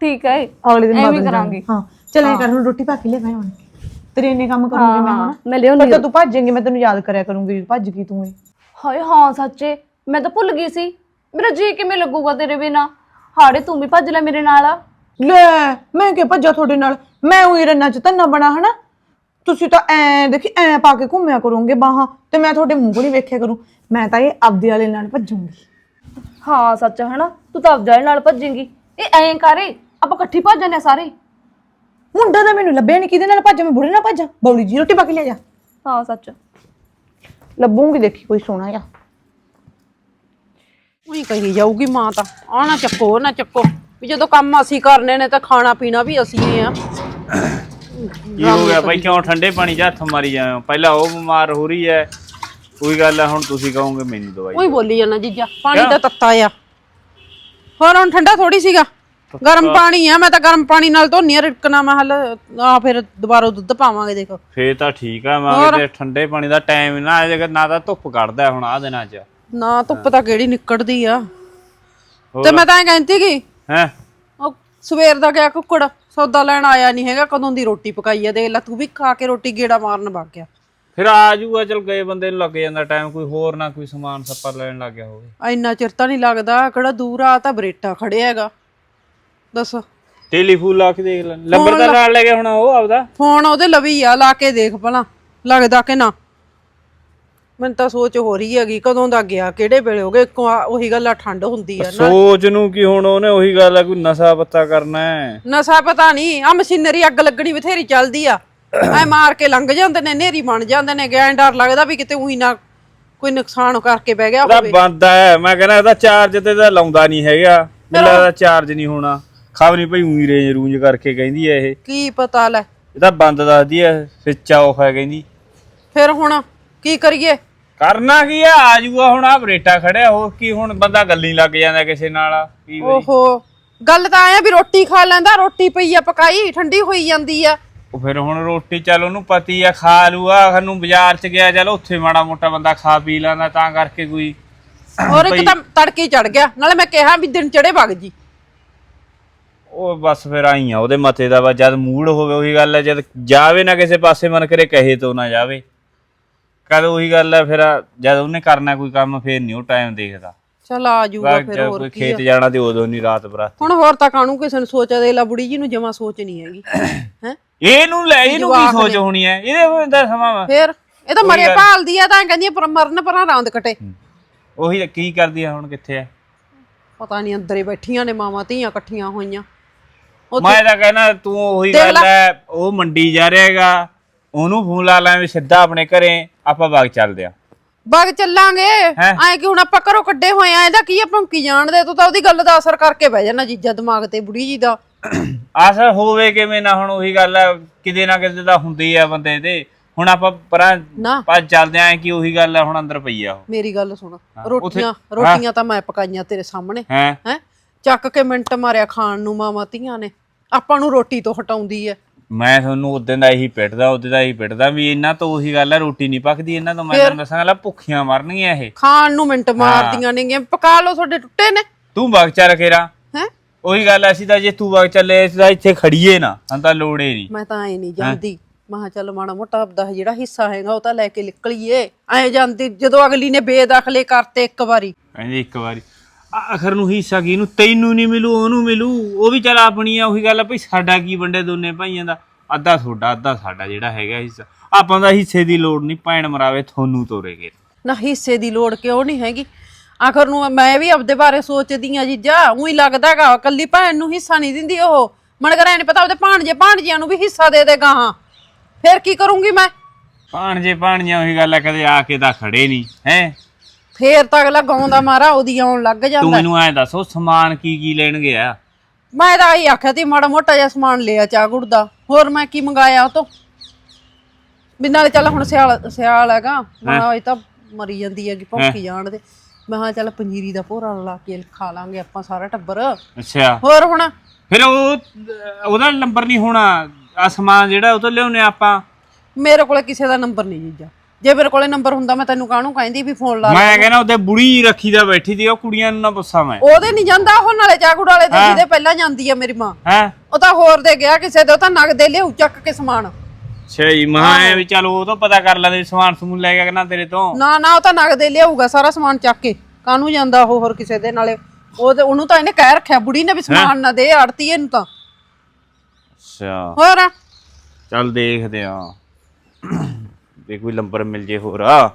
ਠੀਕ ਹੈ ਅਗਲੇ ਦਿਨ ਬਦਲ ਕਰਾਂਗੇ। ਹਾਂ ਚੱਲ ਕਰ ਹੁਣ ਰੋਟੀ ਪਾ ਕੇ ਲੈ ਮੈਂ ਹੁਣ। ਤੇਰੇ ਇੰਨੇ ਕੰਮ ਕਰੂੰਗੀ ਮੈਂ ਹੁਣ। ਮੈਂ ਲਿਆਉਣੀ ਪਤਾ ਤੂੰ ਭੱਜੇਂਗੀ ਮੈਂ ਤੈਨੂੰ ਯਾਦ ਕਰਿਆ ਕਰੂੰਗੀ ਭੱਜ ਗਈ ਤੂੰ ਹਾਏ ਹਾਂ ਸੱਚੇ। ਮੈਂ ਤਾਂ ਭੁੱਲ ਗਈ ਸੀ। ਮੇਰਾ ਜੀ ਕਿਵੇਂ ਲੱਗੂਗਾ ਤੇਰੇ ਬਿਨਾ? ਹਾੜੇ ਤੂੰ ਵੀ ਭੱਜ ਲੈ ਮੇਰੇ ਨਾਲ ਲੈ ਮੈਂ ਕਿ ਭੱਜਾ ਤੁਹਾਡੇ ਨਾਲ? ਮੈਂ ਉਹੀ ਰੰਨਾ ਚ ਧੰਨਾ ਬਣਾ ਹਨਾ? ਤੁਸੀਂ ਤਾਂ ਐ ਦੇਖੀ ਐ ਪਾ ਕੇ ਘੁੰਮਿਆ ਕਰੋਗੇ ਬਾਹਾਂ ਤੇ ਮੈਂ ਤੁਹਾਡੇ ਮੂੰਹ ਨਹੀਂ ਵੇਖਿਆ ਕਰੂੰ। ਮੈਂ ਤਾਂ ਇਹ ਆਪਦੇ ਵਾਲੇ ਨਾਲ ਭੱਜੂਗੀ। ਹਾਂ ਸੱਚ ਹਨਾ? ਤੂੰ ਤਾਂ ਅਫਜ਼ਾਲ ਨਾਲ ਭੱਜੇਂਗੀ। ਇਹ ਐਂ ਕਰੇ ਆਪਾਂ ਇਕੱਠੀ ਭੱਜ ਜਾਂਦੇ ਸਾਰੇ। ਮੁੰਡਾ ਤਾਂ ਮੈਨੂੰ ਲੱਭਿਆ ਨਹੀਂ ਕਿਹਦੇ ਨਾਲ ਭੱਜਾਂ? ਮੈਂ ਬੁੜੇ ਨਾਲ ਭੱਜਾਂ? ਬੌਲੀ ਜੀ ਰੋਟੀ ਪਾ ਕੇ ਲੈ ਜਾ। ਹਾਂ ਸੱਚ ਲੱਭੂਗੀ ਦੇਖੀ ਕੋਈ ਸੋਹਣਾ ਜਿਹਾ। ਉਹੀ ਕਹੀ ਜਾਊਗੀ ਮਾਂ ਤਾਂ। ਆ ਨਾ ਚੱਕੋ ਉਹ ਨਾ ਚੱਕੋ। ਵੀ ਜਦੋਂ ਕੰਮ ਅਸੀਂ ਕਰਨੇ ਨੇ ਤਾਂ ਖਾਣਾ ਪੀਣਾ ਵੀ ਅਸੀਂ ਹੀ ਆ। ਕੀ ਹੋ ਗਿਆ ਬਾਈ? ਕਿਉਂ ਠੰਡੇ ਪਾਣੀ 'ਚ ਹੱਥ ਮਾਰੀ ਹੋ? ਪਹਿਲਾਂ ਉਹ ਬਿਮਾਰ ਹੋ ਰਹੀ ਹੈ। ਕੋਈ ਗੱਲ ਹੈ ਹੁਣ ਤੁਸੀਂ ਕਹੋਗੇ ਮੈਨੂੰ ਦਵਾਈ ਉਹੀ ਬੋਲੀ ਜਾਂਦਾ ਜੀਜਾ ਪਾਣੀ? ਤਾਂ ਤੱਤਾ ਆ। ਹੋਰ ਹੁਣ ਠੰਡਾ ਥੋੜੀ ਸੀਗਾ। ਗਰਮ ਪਾਣੀ ਆ ਮੈਂ ਤਾਂ ਗਰਮ ਪਾਣੀ ਨਾਲ ਧੋਨੀ ਆ ਰਿੜਕਣਾ ਮੈਂ ਹਲ ਆ ਫਿਰ ਦੁਬਾਰਾ ਦੁੱਧ ਪਾਵਾਂਗੇ ਦੇਖੋ। ਫੇਰ ਤਾਂ ਠੀਕ ਆ ਮੈਂ ਕਿਤੇ ਠੰਡੇ ਪਾਣੀ ਦਾ ਟਾਈਮ ਨਾ ਆ ਜਾਏਗਾ ਨਾ ਤਾਂ ਧੁੱਪ ਕੱਢਦਾ ਹੁਣ ਆ ਦਿਨਾਂ 'ਚ। ਨਾ ਧੁੱਪ ਤਾਂ ਕਿਹੜੀ ਨਿਕੜਦੀ ਆ? ਤੇ ਮੈਂ ਤਾਂ ਕਹਿੰਦੀ ਕਿ ਹੈ? ਉਹ ਸਵੇਰ ਦਾ ਗਿਆ ਕੁੱਕੜ ਸੌਦਾ ਲੈਣ ਆਇਆ ਨਹੀਂ ਹੈਗਾ ਕਦੋਂ ਦੀ ਰੋਟੀ ਪਕਾਈ ਆ ਦੇਖ ਲੈ ਤੂੰ ਵੀ ਖਾ ਕੇ ਰੋਟੀ ਗੇੜਾ ਮਾਰਨ ਵਗ ਗਿਆ। ਫਿਰ ਆ ਜੂਗਾ ਚਲ ਗਏ ਬੰਦੇ ਨੂੰ ਲੱਗ ਜਾਂਦਾ ਟਾਈਮ ਕੋਈ ਹੋਰ ਨਾ ਕੋਈ ਸਮਾਨ ਸੱਪਾ ਲੈਣ ਲੱਗ ਗਿਆ ਹੋਵੇ। ਇੰਨਾ ਚਿਰ ਤਾਂ ਨਹੀਂ ਲੱਗਦਾ ਕਿਹੜਾ ਦੂਰ ਆ ਤਾਂ ਬਰੇਟਾ ਖੜਿਆ ਹੈਗਾ। ਦੱਸ। ਟੈਲੀਫੋਨ ਲਾ ਕੇ ਦੇਖ ਲੈ। ਨੰਬਰ ਨਾਲ ਲੈ ਕੇ ਹੁਣ ਉਹ ਆਪਦਾ? ਫੋਨ ਉਹਦੇ ਲਵੀ ਆ ਲਾ ਕੇ ਦੇਖ ਭਲਾ ਲੱਗਦਾ ਕਿ ਨਾ। ਮੈਨੂੰ ਤਾਂ ਸੋਚ ਹੋ ਰਹੀ ਹੈਗੀ ਕਦੋਂ ਦਾ ਗਿਆ ਕਿਹੜੇ ਵੇਲੇ ਹੋ ਗਏ ਇੱਕੋ ਆ- ਉਹੀ ਗੱਲ ਆ ਠੰਡ ਹੁੰਦੀ ਆ ਨਾ। ਸੋਚ ਨੂੰ ਕੀ ਹੁਣ ਉਹਨੇ ਉਹੀ ਗੱਲ ਆ ਕੋਈ ਨਸ਼ਾ ਪੱਤਾ ਕਰਨਾ ਹੈ। ਨਸ਼ਾ ਪਤਾ ਨਹੀਂ ਆ ਮਸ਼ੀਨਰੀ ਅੱਗ ਲੱਗਣੀ ਬਥੇਰੀ ਚੱਲਦੀ ਆ। ਐ ਮਾਰ ਕੇ ਲੰਘ ਜਾਂਦੇ ਨੇ ਨੇਰੀ ਬਣ ਜਾਂਦੇ ਨੇ ਗੈਂ ਡਰ ਲੱਗਦਾ ਵੀ ਕਿਤੇ ਉਹੀ ਨਾ ਕੋਈ ਨੁਕਸਾਨ ਕਰਕੇ ਬਹਿ ਗਿਆ ਉਹਦਾ ਹੋਵੇ। ਬੰਦ ਹੈ ਮੈਂ ਕਹਿੰਦਾ ਇਹਦਾ ਚਾਰਜ ਤੇ ਤਾਂ ਲਾਉਂਦਾ ਨਹੀਂ ਹੈਗਾ। ਮੈਨੂੰ ਲੱਗਦਾ ਚਾਰਜ ਨਹੀਂ ਹੋਣਾ। ਖਬਰ ਨਹੀਂ ਭਈ ਉਹੀ ਰੇਂਜ ਰੂੰਜ ਕਰਕੇ ਕਹਿੰਦੀ ਐ ਇਹ। ਕੀ ਪਤਾ ਲੈ। ਇਹਦਾ ਬੰਦ ਦੱਸਦੀ ਐ ਸਵਿਚ ਆਫ ਹੈ ਕਹਿੰਦੀ। ਫਿਰ ਹੁਣ ਕੀ ਕਰੀਏ? ਕਰਨਾ ਕੀ ਆ ਆ ਜੂਗਾ ਹੁਣ ਆ ਬਰੇਟਾ ਖੜਿਆ ਹੋਰ ਕੀ ਹੁਣ ਬੰਦਾ ਗੱਲੀ ਲੱਗ ਜਾਂਦਾ ਕਿਸੇ ਨਾਲ ਕੀ ਬਈ। ਓਹੋ ਗੱਲ ਤਾਂ ਆਇਆ ਵੀ ਰੋਟੀ ਖਾ ਲੈਂਦਾ ਰੋਟੀ ਪਈ ਆ ਪਕਾਈ ਠੰਡੀ ਹੋਈ ਜਾਂਦੀ ਆ। ਉਹ ਫਿਰ ਹੁਣ ਰੋਟੀ ਚੱਲ ਉਹਨੂੰ ਪਤੀ ਆ ਖਾ ਲੂਆ ਸਾਨੂੰ ਬਾਜ਼ਾਰ ਚ ਗਿਆ ਚੱਲ ਉੱਥੇ ਮਾੜਾ ਮੋਟਾ ਬੰਦਾ ਖਾ ਪੀ ਲੈਂਦਾ ਤਾਂ ਕਰਕੇ ਕੋਈ ਔਰ ਇੱਕ ਤਾਂ ਤੜਕੇ ਚੜ ਗਿਆ ਨਾਲੇ ਮੈਂ ਕਿਹਾ ਵੀ ਦਿਨ ਚੜੇ ਵਗ ਜੀ। ਉਹ ਬਸ ਫਿਰ ਆਈ ਆ ਉਹਦੇ ਮਤੇ ਦਾ ਵਾ ਜਦ ਮੂਡ ਹੋਵੇ ਉਹੀ ਗੱਲ ਹੈ ਜਦ ਜਾਵੇ ਨਾ ਕਿਸੇ ਪਾਸੇ ਮਨ ਕਰੇ ਕਹੇ ਤੋਂ ਨਾ ਜਾਵੇ। ਕਦ ਉਹੀ ਗੱਲ ਹੈ ਫਿਰ ਜਦ ਉਹਨੇ ਕਰਨਾ ਕੋਈ ਕੰਮ ਫਿਰ ਨਹੀਂ ਉਹ ਟਾਈਮ ਦੇਖਦਾ। ਚਲ ਆ ਜੂਗਾ ਫਿਰ ਹੋਰ ਕੀ ਖੇਤ ਜਾਣਾ ਤੇ ਉਦੋਂ ਨਹੀਂ ਰਾਤ ਬਰਾਤ। ਹੁਣ ਹੋਰ ਤਾਂ ਕਾਣੂ ਕਿਸੇ ਨੂੰ ਸੋਚ ਦੇ ਲਾ ਬੁੜੀ ਜੀ ਨੂੰ ਜਮਾ ਸੋਚ ਨਹੀਂ ਹੈਗੀ। ਹੈ? ਇਹਨੂੰ ਲੈ ਇਹਨੂੰ ਕੀ ਸੋਚ। ਹੋਣੀ ਹੈ? ਇਹਦੇ ਦਾ ਸਮਾਂ ਵਾ। ਫਿਰ ਇਹ ਤਾਂ ਮਰੇ ਭਾਲਦੀ ਆ ਤਾਂ ਕਹਿੰਦੀ ਪਰ ਮਰਨ ਪਰਾਂ ਰਾਂਦ ਕਟੇ। ਉਹੀ ਕੀ ਕਰਦੀ ਆ ਹੁਣ ਕਿੱਥੇ ਆ? ਪਤਾ ਨਹੀਂ ਅੰਦਰੇ ਬੈਠੀਆਂ ਨੇ ਮਾਵਾਂ ਧੀਆਂ ਇਕੱਠੀਆਂ ਹੋਈਆਂ। ਮੈਂ ਤਾਂ ਕਹਿਣਾ ਤੂੰ ਉਹੀ ਗੱਲ। ਹੈ ਉਹ ਮੰਡੀ ਜਾ ਰਿਹਾ ਹੈਗਾ ਉਹਨੂੰ ਫੋਨ ਲਾ ਲਾਂ ਵੀ ਸਿੱਧਾ ਆਪਣੇ ਘਰੇ ਆਪਾਂ ਬਾਗ ਚੱਲਦੇ ਆ। ਬਗ ਚੱਲਾਂਗੇ। ਹੈਂ? ਐ ਕਿ ਹੁਣ ਆਪਾਂ ਘਰੋਂ ਕੱਢੇ ਹੋਏ ਆ ਇਹਦਾ ਕੀ ਆ ਭੌਂਕੀ ਜਾਣਦੇ ਤੂੰ ਤਾਂ ਉਹਦੀ ਗੱਲ ਦਾ ਅਸਰ ਕਰਕੇ ਬਹਿ ਜਾਣਾ ਜੀਜਾ ਦਿਮਾਗ ਤੇ ਬੁੜੀ ਜੀ ਦਾ। ਅਸਰ ਹੋਵੇ ਕਿਵੇਂ ਨਾ ਹੁਣ ਉਹੀ ਗੱਲ ਹੈ ਕਿਤੇ ਨਾ ਕਿਤੇ ਤਾਂ ਹੁੰਦੀ ਆ ਬੰਦੇ ਦੇ। ਹੁਣ ਆਪਾਂ ਪਰਾਂ ਨਾ। ਪਾ ਚੱਲਦੇ ਆਂ ਕਿ ਉਹੀ ਗੱਲ ਹੈ ਹੁਣ ਅੰਦਰ ਪਈ ਆ ਉਹ। ਮੇਰੀ ਗੱਲ ਸੁਣ ਰੋਟੀਆਂ ਰੋਟੀਆਂ ਤਾਂ ਮੈਂ ਪਕਾਈਆਂ ਤੇਰੇ ਸਾਹਮਣੇ। ਹੈ। ਹੈ? ਚੱਕ ਕੇ ਮਿੰਟ ਮਾਰਿਆ ਖਾਣ ਨੂੰ ਮਾਵਾਂ ਧੀਆਂ ਨੇ। ਆਪਾਂ ਨੂੰ ਰੋਟੀ ਤੋਂ ਹਟਾਉਂਦੀ ਐ। ਮੈਂ ਤੁਹਾਨੂੰ ਉਦੋਂ ਦਾ ਇਹੀ ਪਿੱਟਦਾ ਉਦੋਂ ਦਾ ਇਹੀ ਪਿੱਟਦਾ ਵੀ ਇਹਨਾਂ ਤੋਂ ਉਹੀ ਗੱਲ ਹੈ ਰੋਟੀ ਨਹੀਂ ਪੱਕਦੀ ਇਹਨਾਂ ਤੋਂ। ਮੈਂ ਤੁਹਾਨੂੰ ਦੱਸਾਂਗਾ ਲੈ ਭੁੱਖੀਆਂ ਮਰਨਗੀਆਂ ਇਹ। ਖਾਣ ਨੂੰ ਮਿੰਟ ਮਾਰਦੀਆਂ ਨੇਗੀਆਂ ਪਕਾ ਲਓ ਤੁਹਾਡੇ ਟੁੱਟੇ ਨੇ। ਤੂੰ ਬਾਗ ਚੱਲ ਕੇਰਾ ਹੈ? ਉਹੀ ਗੱਲ ਐ ਅਸੀਂ ਤਾਂ ਜੇ ਤੂੰ ਬਾਗ ਚੱਲੇ ਅਸੀਂ ਤਾਂ ਇੱਥੇ ਖੜੀਏ ਨਾ ਸਾਨੂੰ ਤਾਂ ਲੋੜ ਹੀ ਨਹੀਂ। ਮੈਂ ਤਾਂ ਐ ਨਹੀਂ ਜਾਂਦੀ। ਮਹਾ ਚੱਲ ਮਾੜਾ ਮੋਟਾ ਆਪਦਾ ਜਿਹੜਾ ਹਿੱਸਾ ਹੈਗਾ ਉਹ ਤਾਂ ਲੈ ਕੇ ਨਿਕਲੀਏ। ਐ ਜਾਂਦੀ ਜਦੋਂ ਅਗਲੀ ਨੇ ਬੇਦਖਲੇ ਕਰਤੇ ਇੱਕ ਵਾਰੀ। ਕਹਿੰਦੇ ਇੱਕ ਵਾਰੀ। ਆਖਰ ਨੂੰ ਹਿੱਸਾ ਕੀ ਨੂੰ ਤੈਨੂੰ ਨਹੀਂ ਮਿਲੂ ਉਹਨੂੰ ਮਿਲੂ। ਉਹ ਵੀ ਚੱਲ ਆਪਣੀ ਆ ਉਹੀ ਗੱਲ ਆ ਭਈ ਸਾਡਾ ਕੀ ਵੰਡੇ ਦੋਨੇ ਭਾਈਆਂ ਦਾ? ਅੱਧਾ ਤੁਹਾਡਾ ਅੱਧਾ ਸਾਡਾ ਜਿਹੜਾ ਹੈਗਾ ਹਿੱਸਾ। ਆਪਾਂ ਦਾ ਹਿੱਸੇ ਦੀ ਲੋੜ ਨਹੀਂ ਭੈਣ ਮਰਾਵੇ ਤੁਹਾਨੂੰ ਤੋਰੇਗੇ ਨਾ ਹਿੱਸੇ ਦੀ ਲੋੜ ਕਿਉਂ ਨਹੀਂ ਹੈਗੀ? ਆਖਰ ਨੂੰ ਮੈਂ ਵੀ ਆਪਦੇ ਬਾਰੇ ਸੋਚਦੀ ਆ ਜੀਜਾ। ਉਹੀ ਲੱਗਦਾਗਾ ਕੱਲੀ ਭੈਣ ਨੂੰ ਹਿੱਸਾ ਨਹੀਂ ਦਿੰਦੀ ਉਹ। ਮਨ ਕਰਾਂ ਨਹੀਂ ਪਤਾ ਉਹਦੇ ਭਾਣਜੇ ਭਾਣਜੀਆਂ ਨੂੰ ਵੀ ਹਿੱਸਾ ਦੇ ਦੇਗਾ ਹਾਂ। ਫਿਰ ਕੀ ਕਰੂੰਗੀ ਮੈਂ? ਭਾਣਜੇ ਭਾਣਜੀਆਂ ਉਹੀ ਗੱਲ ਆ ਕਦੇ ਆ ਕੇ ਤਾਂ ਖੜੇ ਨਹੀਂ ਹੈ? ਫੇਰ ਤਾਂ ਅਗਲਾ ਗਾਉਂਦਾ ਮਾਰਾ ਉਹਦੀ ਆਉਣ ਲੱਗ ਤੂੰ ਜਾਂਦਾ। ਮੈਨੂੰ ਐਂ ਦੱਸ ਉਹ ਸਮਾਨ ਕੀ ਕੀ ਲੈਣ ਗਿਆ ਮੈਂ ਤਾਂ ਆਹੀ ਆਖਿਆ ਤੀ ਮਾੜਾ ਮੋਟਾ ਜਿਹਾ ਸਮਾਨ ਲਿਆ ਚਾਹ ਗੁੜ ਦਾ। ਹੋਰ ਮੈਂ ਕੀ ਮੰਗਾਇਆ ਉਹ ਤੋਂ? ਵੀ ਨਾਲੇ ਚੱਲ ਹੁਣ ਸਿਆਲ ਸਿਆਲ ਹੈਗਾ। ਮੈਂ ਇਹ ਤਾਂ ਮਰੀ ਜਾਂਦੀ ਹੈਗੀ ਭੌਂਕੀ ਜਾਣ ਦੇ। ਮੈਂ ਹਾਂ ਚੱਲ ਪੰਜੀਰੀ ਦਾ ਭੋਰਾ ਲਾ ਕੇ ਖਾ ਲਾਂਗੇ ਆਪਾਂ ਸਾਰਾ ਟੱਬਰ। ਅੱਛਾ। ਹੋਰ ਹੁਣ? ਫਿਰ ਉਹ ਉਹਦਾ ਨੰਬਰ ਨਹੀਂ ਹੋਣਾ ਆ ਸਮਾਨ ਜਿਹੜਾ ਉਹ ਤੋਂ ਲਿਆਉਨੇ ਆਪਾਂ? ਮੇਰੇ ਕੋਲੇ ਕਿਸੇ ਦਾ ਨੰਬਰ ਨਹੀਂ ਜੀਜਾ ਜੇ ਮੇਰੇ ਕੋਲੇ ਨੰਬਰ ਹੁੰਦਾ ਮੈਂ ਤੈਨੂੰ ਕਾਹਨੂੰ ਕਹਿੰਦੀ ਵੀ ਫੋਨ ਲਾ ਮੈਂ ਕਹਿੰਦਾ ਉਹਦੇ ਬੁੜੀ ਰੱਖੀ ਦਾ ਬੈਠੀ ਦੀ ਉਹ ਕੁੜੀਆਂ ਨੂੰ ਨਾ ਪੁੱਛਾਂ ਮੈਂ। ਉਹਦੇ ਨਹੀਂ ਜਾਂਦਾ ਉਹ ਨਾਲੇ ਚਾਕੂ ਵਾਲੇ ਦੇ ਜਿਹਦੇ ਪਹਿਲਾਂ ਜਾਂਦੀ ਆ ਮੇਰੀ ਮਾਂ। ਹੈ? ਉਹ ਤਾਂ ਹੋਰ ਦੇ ਗਿਆ ਕਿਸੇ ਦੇ ਉਹ ਤਾਂ ਨਗਦੇ ਲਿਆਉ ਚੱਕ ਕੇ ਸਮਾਨ। ਅੱਛਾ ਜੀ ਮਹਾ ਐ ਵੀ ਚਲ ਉਹ ਤੋਂ ਪਤਾ ਕਰ ਲੈਂਦੇ ਸਮਾਨ ਸਮੂਨ ਲੈ ਕੇ ਨਾ ਤੇਰੇ ਤੋਂ। ਨਾ ਨਾ ਉਹ ਤਾਂ ਨਗਦੇ ਲਿਆਊਗਾ ਸਾਰਾ ਸਮਾਨ ਚੱਕ ਕੇ। ਕਾਹਨੂੰ ਜਾਂਦਾ ਉਹ ਹੋਰ ਕਿਸੇ ਦੇ ਨਾਲੇ ਉਹ ਤੇ ਉਹਨੂੰ ਤਾਂ ਇਹਨੇ ਕਹਿ ਰੱਖਿਆ ਬੁੜੀ ਨੇ ਵੀ ਸਮਾਨ ਨਾ ਦੇ ਆੜਤੀ ਇਹਨੂੰ ਤਾਂ। ਅੱਛਾ। ਹੋਰ? ਚੱਲ ਦੇਖਦੇ ਆ। ਵੀ ਕੋਈ ਲੰਬਰ ਮਿਲ ਜੇ ਹੋਰ। ਆ